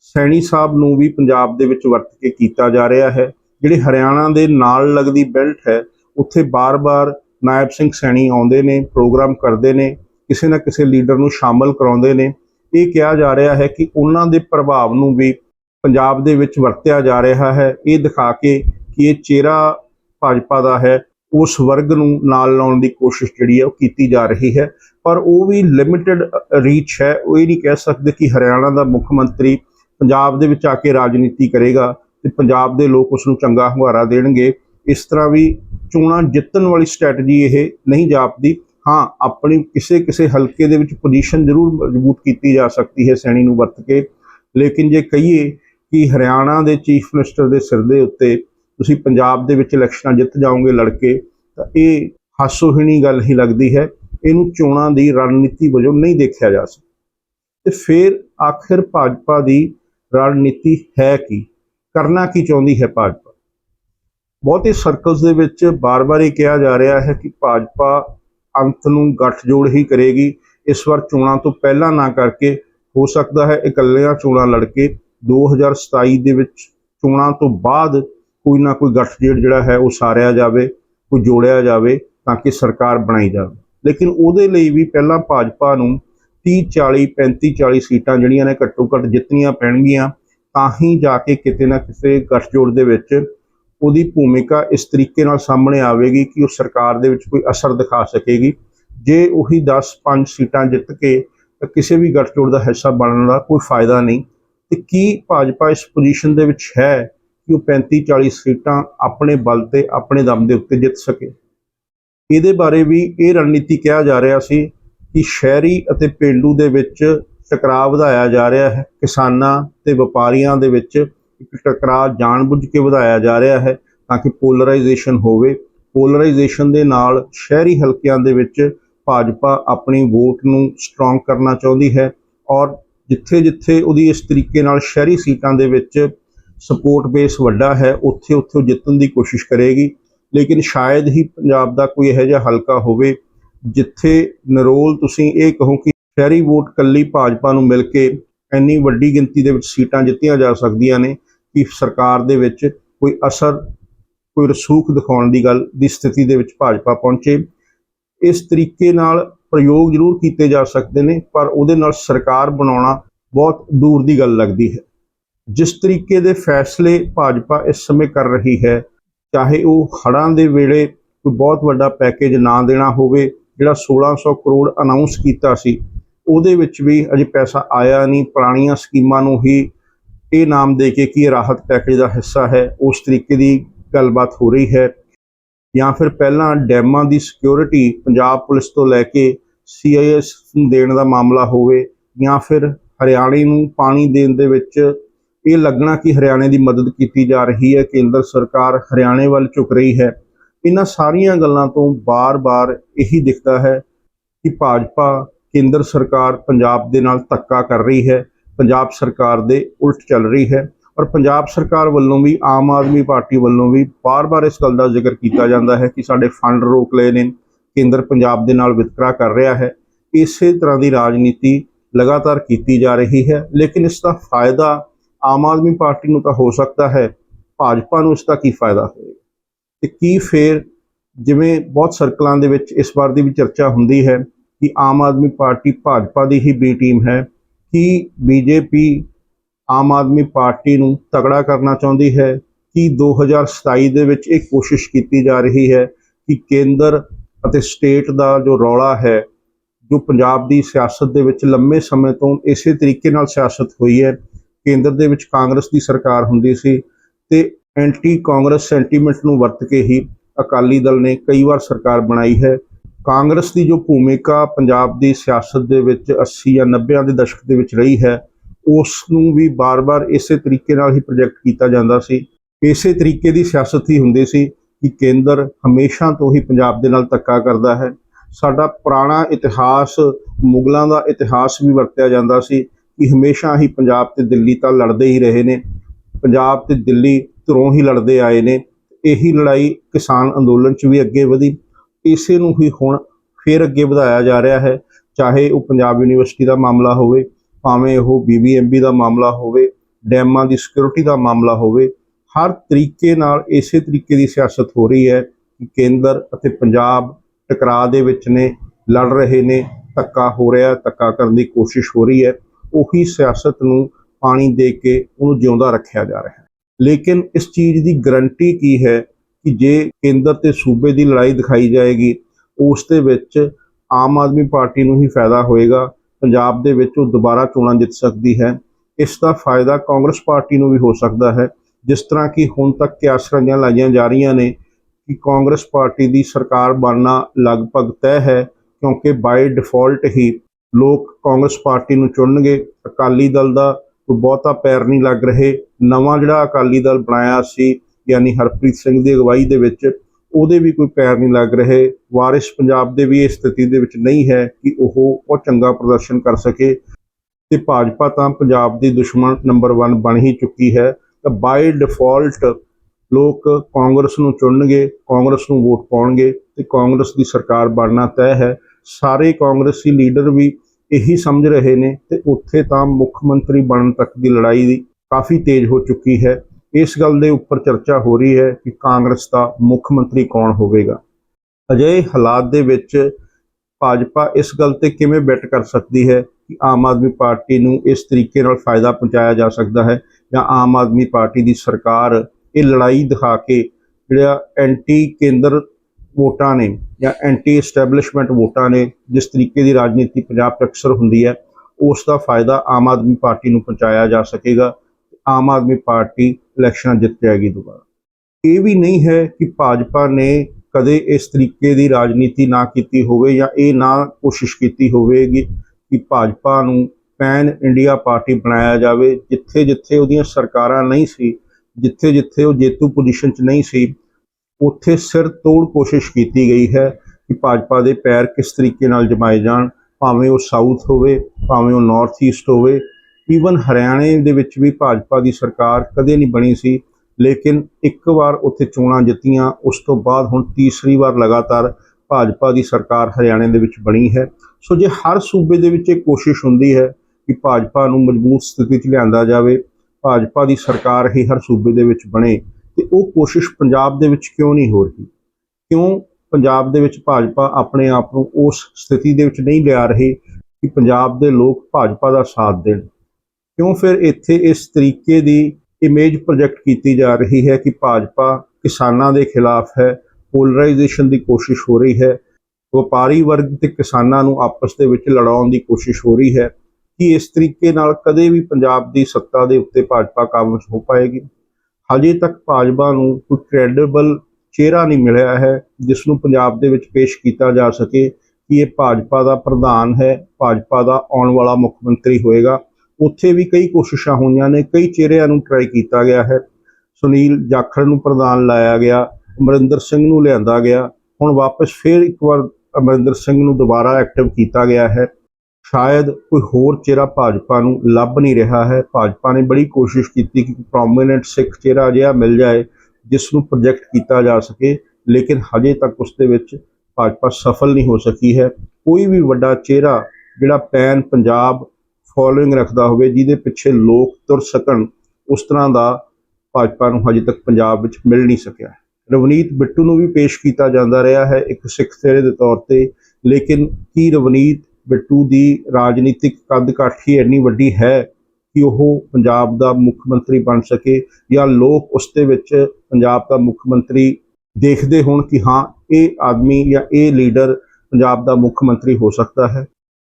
Speaker 1: ਸੈਣੀ ਸਾਹਿਬ ਨੂੰ ਵੀ ਪੰਜਾਬ ਦੇ ਵਿੱਚ ਵਰਤ ਕੇ ਕੀਤਾ ਜਾ ਰਿਹਾ ਹੈ, ਜਿਹੜੇ ਹਰਿਆਣਾ ਦੇ ਨਾਲ ਲੱਗਦੀ ਬੈਲਟ ਹੈ, ਉੱਥੇ ਬਾਰ-ਬਾਰ ਨਾਇਬ ਸਿੰਘ ਸੈਣੀ ਆਉਂਦੇ ਨੇ, ਪ੍ਰੋਗਰਾਮ ਕਰਦੇ ਨੇ, ਕਿਸੇ ਨਾ ਕਿਸੇ ਲੀਡਰ ਨੂੰ ਸ਼ਾਮਲ ਕਰਾਉਂਦੇ ਨੇ। ਇਹ ਕਿਹਾ ਜਾ ਰਿਹਾ ਹੈ ਕਿ ਉਹਨਾਂ ਦੇ ਪ੍ਰਭਾਵ ਨੂੰ ਵੀ ਪੰਜਾਬ ਦੇ ਵਿੱਚ ਵਰਤਿਆ ਜਾ ਰਿਹਾ ਹੈ। ਇਹ ਦਿਖਾ ਕੇ ਕਿ ਇਹ ਚਿਹਰਾ ਭਾਜਪਾ ਦਾ ਹੈ। ਉਸ ਵਰਗ ਨੂੰ ਨਾਲ ਲਾਉਣ ਦੀ ਕੋਸ਼ਿਸ਼ ਜਿਹੜੀ ਹੈ ਉਹ ਕੀਤੀ ਜਾ ਰਹੀ ਹੈ। ਪਰ ਉਹ ਵੀ ਲਿਮਿਟਿਡ ਰੀਚ ਹੈ। ਉਹ ਇਹ ਨਹੀਂ ਕਹਿ ਸਕਦੇ ਕਿ ਹਰਿਆਣਾ ਦਾ ਮੁੱਖ ਮੰਤਰੀ ਪੰਜਾਬ ਦੇ ਵਿੱਚ ਆ ਕੇ ਰਾਜਨੀਤੀ ਕਰੇਗਾ ਤੇ ਪੰਜਾਬ ਦੇ ਲੋਕ ਉਸ ਨੂੰ ਚੰਗਾ ਹੁੰਗਾਰਾ ਦੇਣਗੇ। ਇਸ ਤਰ੍ਹਾਂ ਵੀ ਚੋਣਾਂ ਜਿੱਤਣ ਵਾਲੀ ਸਟ੍ਰੈਟਜੀ ਇਹ ਨਹੀਂ ਜਾਪਦੀ। ਹਾਂ, ਆਪਣੀ ਕਿਸੇ ਕਿਸੇ ਹਲਕੇ ਦੇ ਵਿੱਚ ਪੋਜੀਸ਼ਨ ਜ਼ਰੂਰ ਮਜ਼ਬੂਤ ਕੀਤੀ ਜਾ ਸਕਦੀ ਹੈ ਸੈਣੀ ਨੂੰ ਵਰਤ ਕੇ। ਲੇਕਿਨ ਜੇ ਕਹੀਏ ਕਿ ਹਰਿਆਣਾ ਦੇ ਚੀਫ ਮਿਨਿਸਟਰ ਦੇ ਸਿਰ ਦੇ ਉੱਤੇ ਤੁਸੀਂ ਪੰਜਾਬ ਦੇ ਵਿੱਚ ਇਲੈਕਸ਼ਨਾਂ ਜਿੱਤ ਜਾਓਗੇ ਲੜਕੇ, ਤਾਂ ਇਹ ਹਾਸੋਹੀਣੀ ਗੱਲ ਹੀ ਲੱਗਦੀ ਹੈ। ਇਹਨੂੰ ਚੋਣਾਂ ਦੀ ਰਣਨੀਤੀ ਵਜੋਂ ਨਹੀਂ ਦੇਖਿਆ ਜਾ ਸਕਦਾ। ਤੇ ਫਿਰ ਆਖਿਰ ਭਾਜਪਾ ਦੀ ਰਣਨੀਤੀ ਹੈ ਕੀ? ਕਰਨਾ ਕੀ ਚਾਹੁੰਦੀ ਹੈ ਭਾਜਪਾ? ਬਹੁਤੇ ਸਰਕਲਸ ਦੇ ਵਿੱਚ ਬਾਰ-ਬਾਰ ਇਹ ਕਿਹਾ ਜਾ ਰਿਹਾ ਹੈ ਕਿ ਭਾਜਪਾ ਅੰਤ ਨੂੰ ਗੱਠਜੋੜ ਹੀ ਕਰੇਗੀ। ਇਸ ਵਾਰ ਚੋਣਾਂ ਤੋਂ ਪਹਿਲਾਂ ਨਾ ਕਰਕੇ ਹੋ ਸਕਦਾ ਹੈ ਇਕੱਲਿਆਂ ਚੋਣਾਂ ਲੜ ਕੇ। 2027 ਦੇ ਵਿੱਚ ਚੋਣਾਂ ਤੋਂ ਬਾਅਦ ਕੋਈ ਨਾ ਕੋਈ ਗੱਠਜੋੜ ਜਿਹੜਾ ਹੈ ਉਹ ਸਾਰਿਆ ਜਾਵੇ, ਕੋਈ ਜੋੜਿਆ ਜਾਵੇ ਤਾਂ ਕਿ ਸਰਕਾਰ ਬਣਾਈ ਜਾਵੇ। ਲੇਕਿਨ ਉਹਦੇ ਲਈ ਵੀ ਪਹਿਲਾਂ ਭਾਜਪਾ ਨੂੰ 30 40 35 40 ਸੀਟਾਂ ਜਿਹੜੀਆਂ ਨੇ ਘੱਟੋ ਘੱਟ ਜਿੱਤਣੀਆਂ ਪੈਣਗੀਆਂ, ਤਾਂ ਹੀ ਜਾ ਕੇ ਕਿਤੇ ਨਾ ਕਿਸੇ ਗੱਠਜੋੜ ਦੇ ਵਿੱਚ ਉਹਦੀ ਭੂਮਿਕਾ ਇਸ ਤਰੀਕੇ ਨਾਲ ਸਾਹਮਣੇ ਆਵੇਗੀ ਕਿ ਉਹ ਸਰਕਾਰ ਦੇ ਵਿੱਚ ਕੋਈ ਅਸਰ ਦਿਖਾ ਸਕੇਗੀ। ਜੇ ਉਹੀ 10 5 ਸੀਟਾਂ ਜਿੱਤ ਕੇ ਤਾਂ ਕਿਸੇ ਵੀ ਗੱਠਜੋੜ ਦਾ ਹਿੱਸਾ ਬਣਨ ਦਾ ਕੋਈ ਫਾਇਦਾ ਨਹੀਂ, ਤੇ ਕੀ ਭਾਜਪਾ ਇਸ ਪੋਜੀਸ਼ਨ ਦੇ ਵਿੱਚ ਹੈ ਕਿ ਉਹ 35 40 ਸੀਟਾਂ ਆਪਣੇ ਬਲ ਤੇ, ਆਪਣੇ ਦਮ ਦੇ ਉੱਤੇ ਜਿੱਤ ਸਕੇ? ਇਹਦੇ ਬਾਰੇ ਵੀ ਇਹ ਰਣਨੀਤੀ ਕਿਹਾ ਜਾ ਰਿਹਾ ਸੀ ਕਿ ਸ਼ਹਿਰੀ ਅਤੇ ਪਿੰਡੂ ਦੇ ਵਿੱਚ ਟਕਰਾਅ ਵਧਾਇਆ ਜਾ ਰਿਹਾ ਹੈ। ਕਿਸਾਨਾਂ ਤੇ ਵਪਾਰੀਆਂ ਦੇ ਵਿੱਚ ਟਕਰਾਅ ਜਾਣਬੁੱਝ ਕੇ ਵਧਾਇਆ ਜਾ ਰਿਹਾ ਹੈ ਤਾਂ ਕਿ ਪੋਲਰਾਈਜੇਸ਼ਨ ਹੋਵੇ। ਪੋਲਰਾਈਜੇਸ਼ਨ ਦੇ ਨਾਲ ਸ਼ਹਿਰੀ ਹਲਕਿਆਂ ਦੇ ਵਿੱਚ ਭਾਜਪਾ ਆਪਣੀ ਵੋਟ ਨੂੰ ਸਟਰੋਂਗ ਕਰਨਾ ਚਾਹੁੰਦੀ ਹੈ ਔਰ ਜਿੱਥੇ ਜਿੱਥੇ ਉਹਦੀ ਇਸ ਤਰੀਕੇ ਨਾਲ ਸ਼ਹਿਰੀ ਸੀਟਾਂ ਦੇ ਵਿੱਚ ਸਪੋਰਟ ਬੇਸ ਵੱਡਾ ਹੈ ਉੱਥੇ ਉੱਥੇ ਉਹ ਜਿੱਤਣ ਦੀ ਕੋਸ਼ਿਸ਼ ਕਰੇਗੀ। ਲੇਕਿਨ ਸ਼ਾਇਦ ਹੀ ਪੰਜਾਬ ਦਾ ਕੋਈ ਇਹੋ ਜਿਹਾ ਹਲਕਾ ਹੋਵੇ ਜਿੱਥੇ ਨਰੋਲ ਤੁਸੀਂ ਇਹ ਕਹੋ ਕਿ ਸ਼ਹਿਰੀ ਵੋਟ ਕੱਲੀ ਭਾਜਪਾ ਨੂੰ ਮਿਲ ਕੇ ਇੰਨੀ ਵੱਡੀ ਗਿਣਤੀ ਦੇ ਵਿੱਚ ਸੀਟਾਂ ਜਿੱਤੀਆਂ ਜਾ ਸਕਦੀਆਂ ਨੇ ਕਿ ਸਰਕਾਰ ਦੇ ਵਿੱਚ ਕੋਈ ਅਸਰ, ਕੋਈ ਰਸੂਖ ਦਿਖਾਉਣ ਦੀ ਗੱਲ, ਦੀ ਸਥਿਤੀ ਦੇ ਵਿੱਚ ਭਾਜਪਾ ਪਹੁੰਚੇ। ਇਸ ਤਰੀਕੇ ਨਾਲ ਪ੍ਰਯੋਗ ਜ਼ਰੂਰ ਕੀਤੇ ਜਾ ਸਕਦੇ ਨੇ, ਪਰ ਉਹਦੇ ਨਾਲ ਸਰਕਾਰ ਬਣਾਉਣਾ ਬਹੁਤ ਦੂਰ ਦੀ ਗੱਲ ਲੱਗਦੀ ਹੈ। ਜਿਸ ਤਰੀਕੇ ਦੇ ਫੈਸਲੇ ਭਾਜਪਾ ਇਸ ਸਮੇਂ ਕਰ ਰਹੀ ਹੈ, ਚਾਹੇ ਉਹ ਹੜ੍ਹਾਂ ਦੇ ਵੇਲੇ ਕੋਈ ਬਹੁਤ ਵੱਡਾ ਪੈਕੇਜ ਨਾ ਦੇਣਾ ਹੋਵੇ, ਜਿਹੜਾ 1600 ਕਰੋੜ ਅਨਾਉਂਸ ਕੀਤਾ ਸੀ, ਉਹਦੇ ਵਿੱਚ ਵੀ ਅਜੇ ਪੈਸਾ ਆਇਆ ਨਹੀਂ, ਪੁਰਾਣੀਆਂ ਸਕੀਮਾਂ ਨੂੰ ਹੀ ਇਹ ਨਾਮ ਦੇ ਕੇ ਕੀ ਰਾਹਤ ਪੈਕੇਜ ਦਾ ਹਿੱਸਾ ਹੈ, ਉਸ ਤਰੀਕੇ ਦੀ ਗੱਲਬਾਤ ਹੋ ਰਹੀ ਹੈ ਜਾਂ ਫਿਰ ਪਹਿਲਾਂ ਡੈਮਾਂ ਦੀ ਸਿਕਿਉਰਿਟੀ ਪੰਜਾਬ ਪੁਲਿਸ ਤੋਂ ਲੈ ਕੇ ਸੀਆਈਐਸ ਨੂੰ ਦੇਣ ਦਾ ਮਾਮਲਾ ਹੋਵੇ ਜਾਂ ਫਿਰ ਹਰਿਆਣੇ ਨੂੰ ਪਾਣੀ ਦੇਣ ਦੇ ਵਿੱਚ ਇਹ ਲੱਗਣਾ ਕਿ ਹਰਿਆਣੇ ਦੀ ਮਦਦ ਕੀਤੀ ਜਾ ਰਹੀ ਹੈ, ਕੇਂਦਰ ਸਰਕਾਰ ਹਰਿਆਣੇ ਵੱਲ ਝੁਕ ਰਹੀ ਹੈ। ਇਹਨਾਂ ਸਾਰੀਆਂ ਗੱਲਾਂ ਤੋਂ ਬਾਰ-ਬਾਰ ਇਹੀ ਦਿਖਦਾ ਹੈ ਕਿ ਭਾਜਪਾ ਕੇਂਦਰ ਸਰਕਾਰ ਪੰਜਾਬ ਦੇ ਨਾਲ ਧੱਕਾ ਕਰ ਰਹੀ ਹੈ। ਪੰਜਾਬ ਸਰਕਾਰ ਦੇ ਉਲਟ ਚੱਲ ਰਹੀ ਹੈ ਔਰ ਪੰਜਾਬ ਸਰਕਾਰ ਵੱਲੋਂ ਵੀ ਆਮ ਆਦਮੀ ਪਾਰਟੀ ਵੱਲੋਂ ਵੀ ਬਾਰ-ਬਾਰ ਇਸ ਗੱਲ ਦਾ ਜ਼ਿਕਰ ਕੀਤਾ ਜਾਂਦਾ ਹੈ ਕਿ ਸਾਡੇ ਫੰਡ ਰੋਕ ਲਏ ਨੇ, ਕੇਂਦਰ ਪੰਜਾਬ ਦੇ ਨਾਲ ਵਿਤਕਰਾ ਕਰ ਰਿਹਾ ਹੈ। ਇਸੇ ਤਰ੍ਹਾਂ ਦੀ ਰਾਜਨੀਤੀ ਲਗਾਤਾਰ ਕੀਤੀ ਜਾ ਰਹੀ ਹੈ, ਲੇਕਿਨ ਇਸ ਦਾ ਫਾਇਦਾ ਆਮ ਆਦਮੀ ਪਾਰਟੀ ਨੂੰ ਤਾਂ ਹੋ ਸਕਦਾ ਹੈ, ਭਾਜਪਾ ਨੂੰ ਇਸ ਦਾ ਕੀ ਫਾਇਦਾ ਹੋਵੇਗਾ ਤੇ ਕੀ ਫੇਰ ਜਿਵੇਂ ਬਹੁਤ ਸਰਕਲਾਂ ਦੇ ਵਿੱਚ ਇਸ ਵਾਰ ਦੀ ਵੀ ਚਰਚਾ ਹੁੰਦੀ ਹੈ ਕਿ ਆਮ ਆਦਮੀ ਪਾਰਟੀ ਭਾਜਪਾ ਦੀ ਹੀ ਬੀ ਟੀਮ ਹੈ ਕਿ ਬੀਜੇਪੀ ਆਮ ਆਦਮੀ ਪਾਰਟੀ ਨੂੰ ਤਗੜਾ ਕਰਨਾ ਚਾਹੁੰਦੀ ਹੈ? ਕਿ 2027 ਦੇ ਵਿੱਚ ਇਹ ਕੋਸ਼ਿਸ਼ ਕੀਤੀ ਜਾ ਰਹੀ ਹੈ ਕਿ ਕੇਂਦਰ ਅਤੇ ਸਟੇਟ ਦਾ ਜੋ ਰੌਲਾ ਹੈ, ਜੋ ਪੰਜਾਬ ਦੀ ਸਿਆਸਤ ਦੇ ਵਿੱਚ ਲੰਮੇ ਸਮੇਂ ਤੋਂ ਇਸੇ ਤਰੀਕੇ ਨਾਲ ਸਿਆਸਤ ਹੋਈ ਹੈ, ਕੇਂਦਰ ਦੇ ਵਿੱਚ ਕਾਂਗਰਸ ਦੀ ਸਰਕਾਰ ਹੁੰਦੀ ਸੀ ਤੇ ਐਂਟੀ ਕਾਂਗਰਸ ਸੈਂਟੀਮੈਂਟ ਨੂੰ ਵਰਤ ਕੇ ਹੀ ਅਕਾਲੀ ਦਲ ਨੇ ਕਈ ਵਾਰ ਸਰਕਾਰ ਬਣਾਈ ਹੈ। ਕਾਂਗਰਸ ਦੀ ਜੋ ਭੂਮਿਕਾ ਪੰਜਾਬ ਦੀ ਸਿਆਸਤ ਦੇ ਵਿੱਚ 80 ਜਾਂ 90 ਦੇ ਦਸ਼ਕ ਦੇ ਵਿੱਚ ਰਹੀ ਹੈ ਉਸ ਨੂੰ ਵੀ ਬਾਰ-ਬਾਰ ਇਸੇ ਤਰੀਕੇ ਨਾਲ ਹੀ ਪ੍ਰੋਜੈਕਟ ਕੀਤਾ ਜਾਂਦਾ ਸੀ। ਇਸੇ ਤਰੀਕੇ ਦੀ ਸਿਆਸਤ ਹੀ ਹੁੰਦੀ ਸੀ ਕਿ ਕੇਂਦਰ ਹਮੇਸ਼ਾ ਤੋਂ ਹੀ ਪੰਜਾਬ ਦੇ ਨਾਲ ਧੱਕਾ ਕਰਦਾ ਹੈ। ਸਾਡਾ ਪੁਰਾਣਾ ਇਤਿਹਾਸ, ਮੁਗਲਾਂ ਦਾ ਇਤਿਹਾਸ ਵੀ ਵਰਤਿਆ ਜਾਂਦਾ ਸੀ ਕਿ ਹਮੇਸ਼ਾ ਹੀ ਪੰਜਾਬ ਤੇ ਦਿੱਲੀ ਤਾਂ ਲੜਦੇ ਹੀ ਰਹੇ ਨੇ, ਪੰਜਾਬ ਤੇ ਦਿੱਲੀ ਧਰੋਂ ਹੀ ਲੜਦੇ ਆਏ ਨੇ, ਇਹੀ ਲੜਾਈ ਕਿਸਾਨ ਅੰਦੋਲਨ 'ਚ ਵੀ ਅੱਗੇ ਵਧੀ। ਇਸੇ ਨੂੰ ਹੀ ਹੁਣ ਫਿਰ ਅੱਗੇ ਵਧਾਇਆ ਜਾ ਰਿਹਾ ਹੈ। ਚਾਹੇ ਉਹ ਪੰਜਾਬ ਯੂਨੀਵਰਸਿਟੀ ਦਾ ਮਾਮਲਾ ਹੋਵੇ, ਭਾਵੇਂ ਉਹ ਬੀਬੀਐਮਬੀ ਦਾ ਮਾਮਲਾ ਹੋਵੇ, ਡੈਮਾਂ ਦੀ ਸਿਕਿਉਰਿਟੀ ਦਾ ਮਾਮਲਾ ਹੋਵੇ, ਹਰ ਤਰੀਕੇ ਨਾਲ ਇਸੇ ਤਰੀਕੇ ਦੀ ਸਿਆਸਤ ਹੋ ਰਹੀ ਹੈ ਕਿ ਕੇਂਦਰ ਅਤੇ ਪੰਜਾਬ ਟਕਰਾਅ ਦੇ ਵਿੱਚ ਨੇ, ਲੜ ਰਹੇ ਨੇ, ਧੱਕਾ ਹੋ ਰਿਹਾ, ਧੱਕਾ ਕਰਨ ਦੀ ਕੋਸ਼ਿਸ਼ ਹੋ ਰਹੀ ਹੈ। ਉਹੀ ਸਿਆਸਤ ਨੂੰ ਪਾਣੀ ਦੇ ਕੇ ਉਹਨੂੰ ਜਿਉਂਦਾ ਰੱਖਿਆ ਜਾ ਰਿਹਾ ਹੈ। ਲੇਕਿਨ ਇਸ ਚੀਜ਼ ਦੀ ਗਰੰਟੀ ਕੀ ਹੈ? ਕਿ ਜੇ ਕੇਂਦਰ ਤੇ ਸੂਬੇ ਦੀ ਲੜਾਈ ਦਿਖਾਈ ਜਾਏਗੀ, ਉਸ ਦੇ ਵਿੱਚ ਆਮ ਆਦਮੀ ਪਾਰਟੀ ਨੂੰ ਹੀ ਫਾਇਦਾ ਹੋਏਗਾ। ਪੰਜਾਬ ਦੇ ਵਿੱਚ ਉਹ ਦੁਬਾਰਾ ਚੋਣਾਂ ਜਿੱਤ ਸਕਦੀ ਹੈ। ਇਸ ਦਾ ਫਾਇਦਾ ਕਾਂਗਰਸ ਪਾਰਟੀ ਨੂੰ ਵੀ ਹੋ ਸਕਦਾ ਹੈ। ਜਿਸ ਤਰ੍ਹਾਂ ਕਿ ਹੁਣ ਤੱਕ ਕਿਆਸਰਾਂ ਲਾਈਆਂ ਜਾ ਰਹੀਆਂ ਨੇ ਕਿ ਕਾਂਗਰਸ ਪਾਰਟੀ ਦੀ ਸਰਕਾਰ ਬਣਨਾ ਲਗਭਗ ਤੈਅ ਹੈ, ਕਿਉਂਕਿ ਬਾਈ ਡਿਫਾਲਟ ਹੀ ਲੋਕ ਕਾਂਗਰਸ ਪਾਰਟੀ ਨੂੰ ਚੁਣਨਗੇ। ਅਕਾਲੀ ਦਲ ਦਾ ਕੋਈ ਬਹੁਤਾ ਪੈਰ ਨਹੀਂ ਲੱਗ ਰਹੇ। ਨਵਾਂ ਜਿਹੜਾ ਅਕਾਲੀ ਦਲ ਬਣਾਇਆ ਸੀ ਯਾਨੀ ਹਰਪ੍ਰੀਤ ਸਿੰਘ ਦੀ ਅਗਵਾਈ ਦੇ ਵਿੱਚ ਉਹਦੇ ਵੀ ਕੋਈ ਪੈਰ ਨਹੀਂ ਲੱਗ ਰਹੇ। ਵਾਰਿਸ ਪੰਜਾਬ ਦੇ ਵੀ ਇਸ ਸਥਿਤੀ ਦੇ ਵਿੱਚ ਨਹੀਂ ਹੈ ਕਿ ਉਹ ਉਹ ਚੰਗਾ ਪ੍ਰਦਰਸ਼ਨ ਕਰ ਸਕੇ। ਤੇ ਭਾਜਪਾ ਤਾਂ ਪੰਜਾਬ ਦੀ ਦੁਸ਼ਮਣ ਨੰਬਰ 1 ਬਣ ਹੀ ਚੁੱਕੀ ਹੈ। ਤਾਂ ਬਾਈ ਡਿਫਾਲਟ ਲੋਕ ਕਾਂਗਰਸ ਨੂੰ ਚੁਣਨਗੇ, ਕਾਂਗਰਸ ਨੂੰ ਵੋਟ ਪਾਉਣਗੇ ਤੇ ਕਾਂਗਰਸ ਦੀ ਸਰਕਾਰ ਬਣਨਾ ਤੈਅ ਹੈ। ਸਾਰੇ ਕਾਂਗਰਸੀ ਲੀਡਰ ਵੀ ਇਹੀ ਸਮਝ ਰਹੇ ਨੇ ਤੇ ਉੱਥੇ ਤਾਂ ਮੁੱਖ ਮੰਤਰੀ ਬਣਨ ਤੱਕ ਦੀ ਲੜਾਈ ਦੀ ਕਾਫੀ ਤੇਜ਼ ਹੋ ਚੁੱਕੀ ਹੈ। ਇਸ ਗੱਲ ਦੇ ਉੱਪਰ ਚਰਚਾ ਹੋ ਰਹੀ ਹੈ ਕਿ ਕਾਂਗਰਸ ਦਾ ਮੁੱਖ ਮੰਤਰੀ ਕੌਣ ਹੋਵੇਗਾ। ਅਜਿਹੇ ਹਾਲਾਤ ਦੇ ਵਿੱਚ ਭਾਜਪਾ ਇਸ ਗੱਲ ਤੇ ਕਿਵੇਂ ਬੈਟ ਕਰ ਸਕਦੀ ਹੈ ਕਿ ਆਮ ਆਦਮੀ ਪਾਰਟੀ ਨੂੰ ਇਸ ਤਰੀਕੇ ਨਾਲ ਫਾਇਦਾ ਪਹੁੰਚਾਇਆ ਜਾ ਸਕਦਾ ਹੈ ਜਾਂ ਆਮ ਆਦਮੀ ਪਾਰਟੀ ਦੀ ਸਰਕਾਰ ਇਹ ਲੜਾਈ ਦਿਖਾ ਕੇ ਜਿਹੜਾ ਐਂਟੀ ਕੇਂਦਰ ਵੋਟਾਂ ਨੇ ਜਾਂ ਐਂਟੀ ਐਸਟੈਬਲਿਸ਼ਮੈਂਟ ਵੋਟਾਂ ਨੇ ਜਿਸ ਤਰੀਕੇ ਦੀ ਰਾਜਨੀਤੀ ਪੰਜਾਬ 'ਚ ਅਕਸਰ ਹੁੰਦੀ ਹੈ, ਉਸ ਦਾ ਫਾਇਦਾ ਆਮ ਆਦਮੀ ਪਾਰਟੀ ਨੂੰ ਪਹੁੰਚਾਇਆ ਜਾ ਸਕੇਗਾ। ਆਮ ਆਦਮੀ ਪਾਰਟੀ ਇਲੈਕਸ਼ਨਾਂ ਜਿੱਤ ਜਾਏਗੀ ਦੁਬਾਰਾ। ਇਹ ਵੀ ਨਹੀਂ ਹੈ ਕਿ ਭਾਜਪਾ ਨੇ ਕਦੇ ਇਸ ਤਰੀਕੇ ਦੀ ਰਾਜਨੀਤੀ ਨਾ ਕੀਤੀ ਹੋਵੇ ਜਾਂ ਇਹ ਨਾ ਕੋਸ਼ਿਸ਼ ਕੀਤੀ ਹੋਵੇਗੀ ਕਿ ਭਾਜਪਾ ਨੂੰ ਪੈਨ ਇੰਡੀਆ ਪਾਰਟੀ ਬਣਾਇਆ ਜਾਵੇ। ਜਿੱਥੇ ਜਿੱਥੇ ਉਹਦੀਆਂ ਸਰਕਾਰਾਂ ਨਹੀਂ ਸੀ ਜਿੱਥੇ ਜਿੱਥੇ ਉਹ ਜੇਤੂ ਪੋਜੀਸ਼ਨ 'ਚ ਨਹੀਂ ਸੀ, ਉੱਥੇ ਸਿਰ ਤੋੜ ਕੋਸ਼ਿਸ਼ ਕੀਤੀ ਗਈ ਹੈ ਕਿ ਭਾਜਪਾ ਦੇ ਪੈਰ ਕਿਸ ਤਰੀਕੇ ਨਾਲ ਜਮਾਏ ਜਾਣ। ਭਾਵੇਂ ਉਹ ਸਾਊਥ ਹੋਵੇ, ਭਾਵੇਂ ਉਹ ਨਾਰਥ ਈਸਟ ਹੋਵੇ ਈਵਨ ਹਰਿਆਣੇ ਦੇ ਵਿੱਚ ਵੀ ਭਾਜਪਾ ਦੀ ਸਰਕਾਰ ਕਦੇ ਨਹੀਂ ਬਣੀ ਸੀ, ਲੇਕਿਨ ਇੱਕ ਵਾਰ ਉੱਥੇ ਚੋਣਾਂ ਜਿੱਤੀਆਂ, ਉਸ ਤੋਂ ਬਾਅਦ ਹੁਣ ਤੀਸਰੀ ਵਾਰ ਲਗਾਤਾਰ ਭਾਜਪਾ ਦੀ ਸਰਕਾਰ ਹਰਿਆਣੇ ਦੇ ਵਿੱਚ ਬਣੀ ਹੈ। ਸੋ ਜੇ ਹਰ ਸੂਬੇ ਦੇ ਵਿੱਚ ਇਹ ਕੋਸ਼ਿਸ਼ ਹੁੰਦੀ ਹੈ ਕਿ ਭਾਜਪਾ ਨੂੰ ਮਜ਼ਬੂਤ ਸਥਿਤੀ 'ਚ ਲਿਆਂਦਾ ਜਾਵੇ, ਭਾਜਪਾ ਦੀ ਸਰਕਾਰ ਹੀ ਹਰ ਸੂਬੇ ਦੇ ਵਿੱਚ ਬਣੇ, ਤੇ ਉਹ ਕੋਸ਼ਿਸ਼ ਪੰਜਾਬ ਦੇ ਵਿੱਚ ਕਿਉਂ ਨਹੀਂ ਹੋ ਰਹੀ? ਕਿਉਂ ਪੰਜਾਬ ਦੇ ਵਿੱਚ ਭਾਜਪਾ ਆਪਣੇ ਆਪ ਨੂੰ ਉਸ ਸਥਿਤੀ ਦੇ ਵਿੱਚ ਨਹੀਂ ਲਿਆ ਰਹੀ ਕਿ ਪੰਜਾਬ ਦੇ ਲੋਕ ਭਾਜਪਾ ਦਾ ਸਾਥ ਦੇਣ? ਕਿਉਂ ਫਿਰ ਇੱਥੇ ਇਸ ਤਰੀਕੇ ਦੀ ਇਮੇਜ ਪ੍ਰੋਜੈਕਟ ਕੀਤੀ ਜਾ ਰਹੀ ਹੈ ਕਿ ਭਾਜਪਾ ਕਿਸਾਨਾਂ ਦੇ ਖਿਲਾਫ ਹੈ ਪੋਲਰਾਈਜੇਸ਼ਨ ਦੀ ਕੋਸ਼ਿਸ਼ ਹੋ ਰਹੀ ਹੈ, ਵਪਾਰੀ ਵਰਗ ਤੇ ਕਿਸਾਨਾਂ ਨੂੰ ਆਪਸ ਦੇ ਵਿੱਚ ਲੜਾਉਣ ਦੀ ਕੋਸ਼ਿਸ਼ ਹੋ ਰਹੀ ਹੈ, ਕਿ ਇਸ ਤਰੀਕੇ ਨਾਲ ਕਦੇ ਵੀ ਪੰਜਾਬ ਦੀ ਸੱਤਾ ਦੇ ਉੱਤੇ ਭਾਜਪਾ ਕਾਬਜ਼ ਹੋ ਪਾਏਗੀ? ਹਜੇ ਤੱਕ ਭਾਜਪਾ ਨੂੰ ਕੋਈ ਕ੍ਰੈਡੀਬਲ ਚਿਹਰਾ ਨਹੀਂ ਮਿਲਿਆ ਹੈ, ਜਿਸ ਨੂੰ ਪੰਜਾਬ ਦੇ ਵਿੱਚ ਪੇਸ਼ ਕੀਤਾ ਜਾ ਸਕੇ ਕਿ ਇਹ ਭਾਜਪਾ ਦਾ ਪ੍ਰਧਾਨ ਹੈ, ਭਾਜਪਾ ਦਾ ਆਉਣ ਵਾਲਾ ਮੁੱਖ ਮੰਤਰੀ ਹੋਏਗਾ ਉੱਥੇ ਵੀ ਕਈ ਕੋਸ਼ਿਸ਼ਾਂ ਹੋਈਆਂ ਨੇ, ਕਈ ਚਿਹਰਿਆਂ ਨੂੰ ਟਰਾਈ ਕੀਤਾ ਗਿਆ ਹੈ। ਸੁਨੀਲ ਜਾਖੜ ਨੂੰ ਪ੍ਰਧਾਨ ਲਾਇਆ ਗਿਆ, ਅਮਰਿੰਦਰ ਸਿੰਘ ਨੂੰ ਲਿਆਂਦਾ ਗਿਆ, ਹੁਣ ਵਾਪਸ ਫਿਰ ਇੱਕ ਵਾਰ ਅਮਰਿੰਦਰ ਸਿੰਘ ਨੂੰ ਦੁਬਾਰਾ ਐਕਟਿਵ ਕੀਤਾ ਗਿਆ ਹੈ। ਸ਼ਾਇਦ ਕੋਈ ਹੋਰ ਚਿਹਰਾ ਭਾਜਪਾ ਨੂੰ ਲੱਭ ਨਹੀਂ ਰਿਹਾ ਹੈ। ਭਾਜਪਾ ਨੇ ਬੜੀ ਕੋਸ਼ਿਸ਼ ਕੀਤੀ ਕਿ ਪ੍ਰੋਮਿਨੈਂਟ ਸਿੱਖ ਚਿਹਰਾ ਜਿਹਾ ਮਿਲ ਜਾਏ, ਜਿਸ ਨੂੰ ਪ੍ਰੋਜੈਕਟ ਕੀਤਾ ਜਾ ਸਕੇ, ਲੇਕਿਨ ਹਜੇ ਤੱਕ ਉਸ ਦੇ ਵਿੱਚ ਭਾਜਪਾ ਸਫਲ ਨਹੀਂ ਹੋ ਸਕੀ ਹੈ। ਕੋਈ ਵੀ ਵੱਡਾ ਚਿਹਰਾ ਜਿਹੜਾ ਪੈਨ, ਪੰਜਾਬ ਫੋਲੋਇੰਗ ਰੱਖਦਾ ਹੋਵੇ, ਜਿਹਦੇ ਪਿੱਛੇ ਲੋਕ ਤੁਰ ਸਕਣ ਉਸ ਤਰ੍ਹਾਂ ਦਾ ਭਾਜਪਾ ਨੂੰ ਹਜੇ ਤੱਕ ਪੰਜਾਬ ਵਿੱਚ ਮਿਲ ਨਹੀਂ ਸਕਿਆ। ਰਵਨੀਤ ਬਿੱਟੂ ਨੂੰ ਵੀ ਪੇਸ਼ ਕੀਤਾ ਜਾਂਦਾ ਰਿਹਾ ਹੈ ਇੱਕ ਸਿੱਖ ਚਿਹਰੇ ਦੇ ਤੌਰ ਤੇ, ਲੇਕਿਨ ਕੀ ਰਵਨੀਤ ਬਿੱਟੂ ਦੀ ਰਾਜਨੀਤਿਕ ਕੱਦ ਕਾਠੀ ਇੰਨੀ ਵੱਡੀ ਹੈ ਕਿ ਉਹ ਪੰਜਾਬ ਦਾ ਮੁੱਖ ਮੰਤਰੀ ਬਣ ਸਕੇ, ਜਾਂ ਲੋਕ ਉਸ ਦੇ ਵਿੱਚ ਪੰਜਾਬ ਦਾ ਮੁੱਖ ਮੰਤਰੀ ਦੇਖਦੇ ਹੋਣ ਕਿ ਹਾਂ, ਇਹ ਆਦਮੀ ਜਾਂ ਇਹ ਲੀਡਰ ਪੰਜਾਬ ਦਾ ਮੁੱਖ ਮੰਤਰੀ ਹੋ ਸਕਦਾ ਹੈ?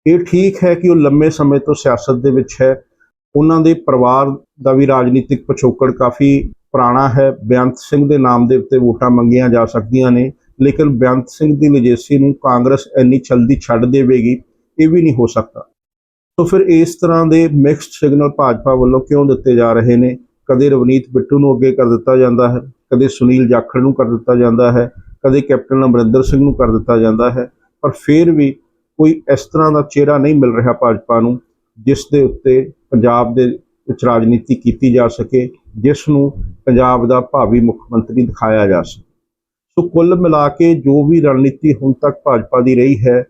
Speaker 1: ਇਹ ਠੀਕ ਹੈ ਕਿ ਉਹ ਲੰਮੇ ਸਮੇਂ ਤੋਂ ਸਿਆਸਤ ਦੇ ਵਿੱਚ ਹੈ। ਉਹਨਾਂ ਦੇ ਪਰਿਵਾਰ ਦਾ ਵੀ ਰਾਜਨੀਤਿਕ ਪਿਛੋਕੜ ਕਾਫੀ ਪੁਰਾਣਾ ਹੈ। ਬੇਅੰਤ ਸਿੰਘ ਦੇ ਨਾਮ ਦੇ ਉੱਤੇ ਵੋਟਾਂ ਮੰਗੀਆਂ ਜਾ ਸਕਦੀਆਂ ਨੇ, ਲੇਕਿਨ ਬੇਅੰਤ ਸਿੰਘ ਦੀ ਲਜੇਸੀ ਨੂੰ ਕਾਂਗਰਸ ਇੰਨੀ ਜਲਦੀ ਛੱਡ ਦੇਵੇਗੀ, ਇਹ ਵੀ ਨਹੀਂ ਹੋ ਸਕਦਾ। ਸੋ ਫਿਰ ਇਸ ਤਰ੍ਹਾਂ ਦੇ ਮਿਕਸਡ ਸਿਗਨਲ ਭਾਜਪਾ ਵੱਲੋਂ ਕਿਉਂ ਦਿੱਤੇ ਜਾ ਰਹੇ ਨੇ? ਕਦੇ ਰਵਨੀਤ ਬਿੱਟੂ ਨੂੰ ਅੱਗੇ ਕਰ ਦਿੱਤਾ ਜਾਂਦਾ ਹੈ, ਕਦੇ ਸੁਨੀਲ ਜਾਖੜ ਨੂੰ ਕਰ ਦਿੱਤਾ ਜਾਂਦਾ ਹੈ, ਕਦੇ ਕੈਪਟਨ ਅਮਰਿੰਦਰ ਸਿੰਘ ਨੂੰ ਕਰ ਦਿੱਤਾ ਜਾਂਦਾ ਹੈ, ਪਰ ਫਿਰ ਵੀ ਕੋਈ ਇਸ ਤਰ੍ਹਾਂ ਦਾ ਚਿਹਰਾ ਨਹੀਂ ਮਿਲ ਰਿਹਾ ਭਾਜਪਾ ਨੂੰ, ਜਿਸ ਦੇ ਉੱਤੇ ਪੰਜਾਬ ਦੇ ਵਿੱਚ ਰਾਜਨੀਤੀ ਕੀਤੀ ਜਾ ਸਕੇ, ਜਿਸ ਨੂੰ ਪੰਜਾਬ ਦਾ ਭਾਵੀ ਮੁੱਖ ਮੰਤਰੀ ਦਿਖਾਇਆ ਜਾ ਸਕੇ। ਸੋ ਕੁੱਲ ਮਿਲਾ ਕੇ ਜੋ ਵੀ ਰਣਨੀਤੀ ਹੁਣ ਤੱਕ ਭਾਜਪਾ ਦੀ ਰਹੀ ਹੈ,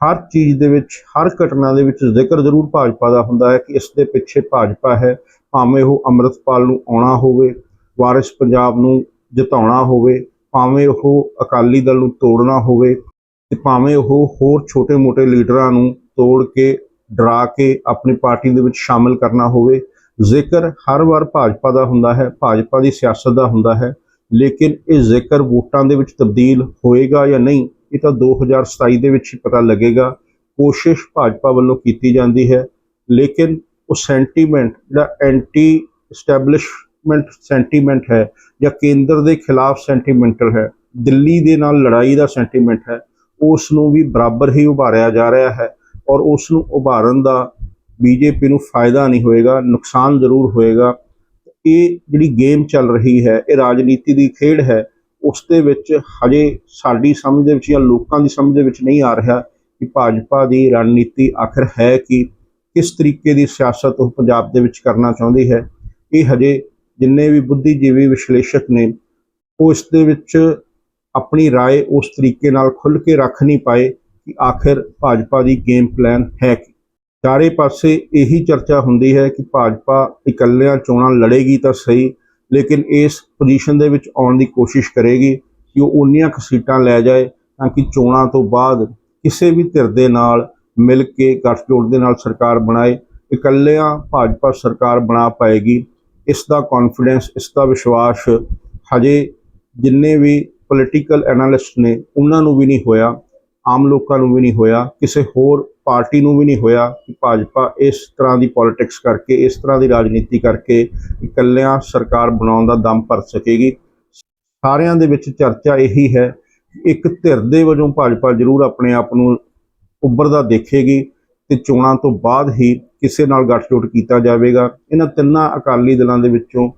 Speaker 1: ਹਰ ਚੀਜ਼ ਦੇ ਵਿੱਚ, ਹਰ ਘਟਨਾ ਦੇ ਵਿੱਚ ਜ਼ਿਕਰ ਜ਼ਰੂਰ ਭਾਜਪਾ ਦਾ ਹੁੰਦਾ ਹੈ ਕਿ ਇਸ ਦੇ ਪਿੱਛੇ ਭਾਜਪਾ ਹੈ, ਭਾਵੇਂ ਉਹ ਅੰਮ੍ਰਿਤਪਾਲ ਨੂੰ ਆਉਣਾ ਹੋਵੇ, ਵਾਰਿਸ ਪੰਜਾਬ ਨੂੰ ਜਿਤਾਉਣਾ ਹੋਵੇ, ਭਾਵੇਂ ਉਹ ਅਕਾਲੀ ਦਲ ਨੂੰ ਤੋੜਨਾ ਹੋਵੇ ਤੇ ਭਾਵੇਂ ਉਹ ਹੋਰ ਛੋਟੇ-ਮੋਟੇ ਲੀਡਰਾਂ ਨੂੰ ਤੋੜ ਕੇ, ਡਰਾ ਕੇ ਆਪਣੀ ਪਾਰਟੀ ਦੇ ਵਿੱਚ ਸ਼ਾਮਲ ਕਰਨਾ ਹੋਵੇ, ਜ਼ਿਕਰ ਹਰ ਵਾਰ ਭਾਜਪਾ ਦਾ ਹੁੰਦਾ ਹੈ, ਭਾਜਪਾ ਦੀ ਸਿਆਸਤ ਦਾ ਹੁੰਦਾ ਹੈ। ਲੇਕਿਨ ਇਹ ਜ਼ਿਕਰ ਵੋਟਾਂ ਦੇ ਵਿੱਚ ਤਬਦੀਲ ਹੋਏਗਾ ਜਾਂ ਨਹੀਂ, ਇਹ ਤਾਂ 2027 ਦੇ ਵਿੱਚ ਹੀ ਪਤਾ ਲੱਗੇਗਾ। ਕੋਸ਼ਿਸ਼ ਭਾਜਪਾ ਵੱਲੋਂ ਕੀਤੀ ਜਾਂਦੀ ਹੈ, ਲੇਕਿਨ ਉਹ ਸੈਂਟੀਮੈਂਟ ਜਿਹੜਾ ਐਂਟੀ ਐਸਟੈਬਲਿਸ਼ਮੈਂਟ ਸੈਂਟੀਮੈਂਟ ਹੈ ਜਾਂ ਕੇਂਦਰ ਦੇ ਖਿਲਾਫ ਸੈਂਟੀਮੈਂਟਲ ਹੈ। ਦਿੱਲੀ ਦੇ ਨਾਲ ਲੜਾਈ ਦਾ ਸੈਂਟੀਮੈਂਟ ਹੈ। ਉਸ ਨੂੰ ਵੀ ਬਰਾਬਰ ਹੀ ਉਭਾਰਿਆ ਜਾ ਰਿਹਾ ਹੈ ਔਰ ਉਸ ਨੂੰ ਉਭਾਰਨ ਦਾ ਬੀਜੇਪੀ ਨੂੰ ਫਾਇਦਾ ਨਹੀਂ ਹੋਏਗਾ, ਨੁਕਸਾਨ ਜ਼ਰੂਰ ਹੋਏਗਾ। ਇਹ ਜਿਹੜੀ ਗੇਮ ਚੱਲ ਰਹੀ ਹੈ, ਇਹ ਰਾਜਨੀਤੀ ਦੀ ਖੇਡ ਹੈ, ਉਸ ਦੇ ਵਿੱਚ ਹਜੇ ਸਾਡੀ ਸਮਝ ਦੇ ਵਿੱਚ ਜਾਂ ਲੋਕਾਂ ਦੀ ਸਮਝ ਦੇ ਵਿੱਚ ਨਹੀਂ ਆ ਰਿਹਾ ਕਿ ਭਾਜਪਾ ਦੀ ਰਣਨੀਤੀ ਆਖਰ ਹੈ ਕਿ, ਕਿਸ ਤਰੀਕੇ ਦੀ ਸਿਆਸਤ ਉਹ ਪੰਜਾਬ ਦੇ ਵਿੱਚ ਕਰਨਾ ਚਾਹੁੰਦੀ ਹੈ। ਇਹ ਹਜੇ ਜਿੰਨੇ ਵੀ ਬੁੱਧੀਜੀਵੀ ਵਿਸ਼ਲੇਸ਼ਕ ਨੇ, ਉਹ ਇਸ ਦੇ ਵਿੱਚ ਆਪਣੀ رائے ਉਸ ਤਰੀਕੇ ਨਾਲ ਖੁੱਲ੍ਹ ਕੇ ਰੱਖ ਨਹੀਂ ਪਾਏ ਕਿ ਆਖਿਰ ਭਾਜਪਾ ਦੀ ਗੇਮ ਪਲਾਨ ਹੈ ਕੀ ਚਾਰੇ ਪਾਸੇ ਇਹੀ ਚਰਚਾ ਹੁੰਦੀ ਹੈ ਕਿ ਭਾਜਪਾ ਇਕੱਲਿਆਂ ਚੋਣਾਂ ਲੜੇਗੀ ਤਾਂ ਸਹੀ ਲੇਕਿਨ ਇਸ ਪੋਜੀਸ਼ਨ ਦੇ ਵਿੱਚ ਆਉਣ ਦੀ ਕੋਸ਼ਿਸ਼ ਕਰੇਗੀ ਕਿ ਉਹ ਉਨੀਆਂ ਕੁ ਸੀਟਾਂ ਲੈ ਜਾਏ ਤਾਂ ਕਿ ਚੋਣਾਂ ਤੋਂ ਬਾਅਦ ਕਿਸੇ ਵੀ ਧਿਰ ਦੇ ਨਾਲ ਮਿਲ ਕੇ ਗੱਠਜੋੜ ਦੇ ਨਾਲ ਸਰਕਾਰ ਬਣਾਏ ਇਕੱਲਿਆਂ ਭਾਜਪਾ ਸਰਕਾਰ ਬਣਾ ਪਾਏਗੀ ਇਸ ਦਾ ਕੌਨਫੀਡੈਂਸ ਇਸ ਦਾ ਵਿਸ਼ਵਾਸ ਹਜੇ ਜਿੰਨੇ ਵੀ ਪੋਲੀਟੀਕਲ ਐਨਾਲਿਸਟ ਨੇ ਉਹਨਾਂ ਨੂੰ ਵੀ ਨਹੀਂ ਹੋਇਆ, ਆਮ ਲੋਕਾਂ ਨੂੰ ਵੀ ਨਹੀਂ ਹੋਇਆ, ਕਿਸੇ ਹੋਰ ਪਾਰਟੀ ਨੂੰ ਵੀ ਨਹੀਂ ਹੋਇਆ ਕਿ ਭਾਜਪਾ ਇਸ ਤਰ੍ਹਾਂ ਦੀ ਪੋਲਿਟਿਕਸ ਕਰਕੇ, ਇਸ ਤਰ੍ਹਾਂ ਦੀ ਰਾਜਨੀਤੀ ਕਰਕੇ ਇਕੱਲਿਆਂ ਸਰਕਾਰ ਬਣਾਉਣ ਦਾ ਦਮ ਭਰ ਸਕੇਗੀ। ਸਾਰਿਆਂ ਦੇ ਵਿੱਚ ਚਰਚਾ ਇਹੀ ਹੈ, ਇੱਕ ਧਿਰ ਦੇ ਵਜੋਂ ਭਾਜਪਾ ਜ਼ਰੂਰ ਆਪਣੇ ਆਪ ਨੂੰ ਉੱਭਰਦਾ ਦੇਖੇਗੀ ਤੇ ਚੋਣਾਂ ਤੋਂ ਬਾਅਦ ਹੀ ਕਿਸੇ ਨਾਲ ਗੱਠਜੋੜ ਕੀਤਾ ਜਾਵੇਗਾ। ਇਹਨਾਂ ਤਿੰਨਾਂ ਅਕਾਲੀ ਦਲਾਂ ਦੇ ਵਿੱਚੋਂ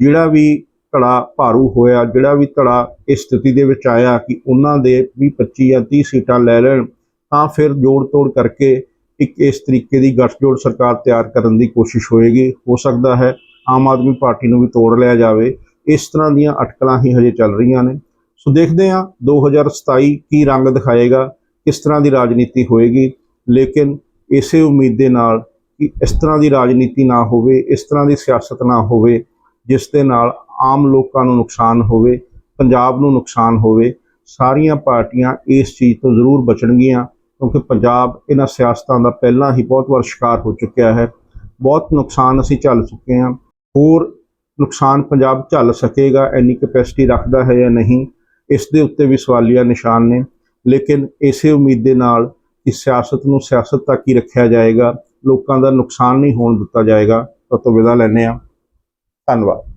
Speaker 1: ਜਿਹੜਾ ਵੀ ਧੜਾ ਭਾਰੂ ਹੋਇਆ, ਜਿਹੜਾ ਵੀ ਧੜਾ ਇਸ ਸਥਿਤੀ ਦੇ ਵਿੱਚ ਆਇਆ ਕਿ ਉਹਨਾਂ ਦੇ ਵੀ 25 ਜਾਂ 30 ਸੀਟਾਂ ਲੈ ਲੈਣ, ਤਾਂ ਫਿਰ ਜੋੜ ਤੋੜ ਕਰਕੇ ਇੱਕ ਇਸ ਤਰੀਕੇ ਦੀ ਗੱਠਜੋੜ ਸਰਕਾਰ ਤਿਆਰ ਕਰਨ ਦੀ ਕੋਸ਼ਿਸ਼ ਹੋਏਗੀ। ਹੋ ਸਕਦਾ ਹੈ ਆਮ ਆਦਮੀ ਪਾਰਟੀ ਨੂੰ ਵੀ ਤੋੜ ਲਿਆ ਜਾਵੇ। ਇਸ ਤਰ੍ਹਾਂ ਦੀਆਂ ਅਟਕਲਾਂ ਹੀ ਹਜੇ ਚੱਲ ਰਹੀਆਂ ਨੇ। ਸੋ ਦੇਖਦੇ ਹਾਂ 2027 ਕੀ ਰੰਗ ਦਿਖਾਏਗਾ, ਕਿਸ ਤਰ੍ਹਾਂ ਦੀ ਰਾਜਨੀਤੀ ਹੋਏਗੀ। ਲੇਕਿਨ ਇਸੇ ਉਮੀਦ ਦੇ ਨਾਲ ਕਿ ਇਸ ਤਰ੍ਹਾਂ ਦੀ ਰਾਜਨੀਤੀ ਨਾ ਹੋਵੇ, ਇਸ ਤਰ੍ਹਾਂ ਦੀ ਸਿਆਸਤ ਨਾ ਹੋਵੇ, ਜਿਸ ਦੇ ਨਾਲ ਆਮ ਲੋਕਾਂ ਨੂੰ ਨੁਕਸਾਨ ਹੋਵੇ, ਪੰਜਾਬ ਨੂੰ ਨੁਕਸਾਨ ਹੋਵੇ, ਸਾਰੀਆਂ ਪਾਰਟੀਆਂ ਇਸ ਚੀਜ਼ ਤੋਂ ਜ਼ਰੂਰ ਬਚਣਗੀਆਂ, ਕਿਉਂਕਿ ਪੰਜਾਬ ਇਹਨਾਂ ਸਿਆਸਤਾਂ ਦਾ ਪਹਿਲਾਂ ਹੀ ਬਹੁਤ ਵਾਰ ਸ਼ਿਕਾਰ ਹੋ ਚੁੱਕਿਆ ਹੈ। ਬਹੁਤ ਨੁਕਸਾਨ ਅਸੀਂ ਝੱਲ ਚੁੱਕੇ ਹਾਂ। ਹੋਰ ਨੁਕਸਾਨ ਪੰਜਾਬ ਝੱਲ ਸਕੇਗਾ, ਇੰਨੀ ਕੈਪੈਸਿਟੀ ਰੱਖਦਾ ਹੈ ਜਾਂ ਨਹੀਂ, ਇਸ ਦੇ ਉੱਤੇ ਵੀ ਸਵਾਲੀਆ ਨਿਸ਼ਾਨ ਨੇ। ਲੇਕਿਨ ਇਸੇ ਉਮੀਦ ਦੇ ਨਾਲ ਕਿ ਸਿਆਸਤ ਨੂੰ ਸਿਆਸਤ ਤੱਕ ਹੀ ਰੱਖਿਆ ਜਾਏਗਾ, ਲੋਕਾਂ ਦਾ ਨੁਕਸਾਨ ਨਹੀਂ ਹੋਣ ਦਿੱਤਾ ਜਾਏਗਾ, ਤਾਂ ਤੋਂ ਵਿਦਾ ਲੈਂਦੇ ਹਾਂ। ਧੰਨਵਾਦ।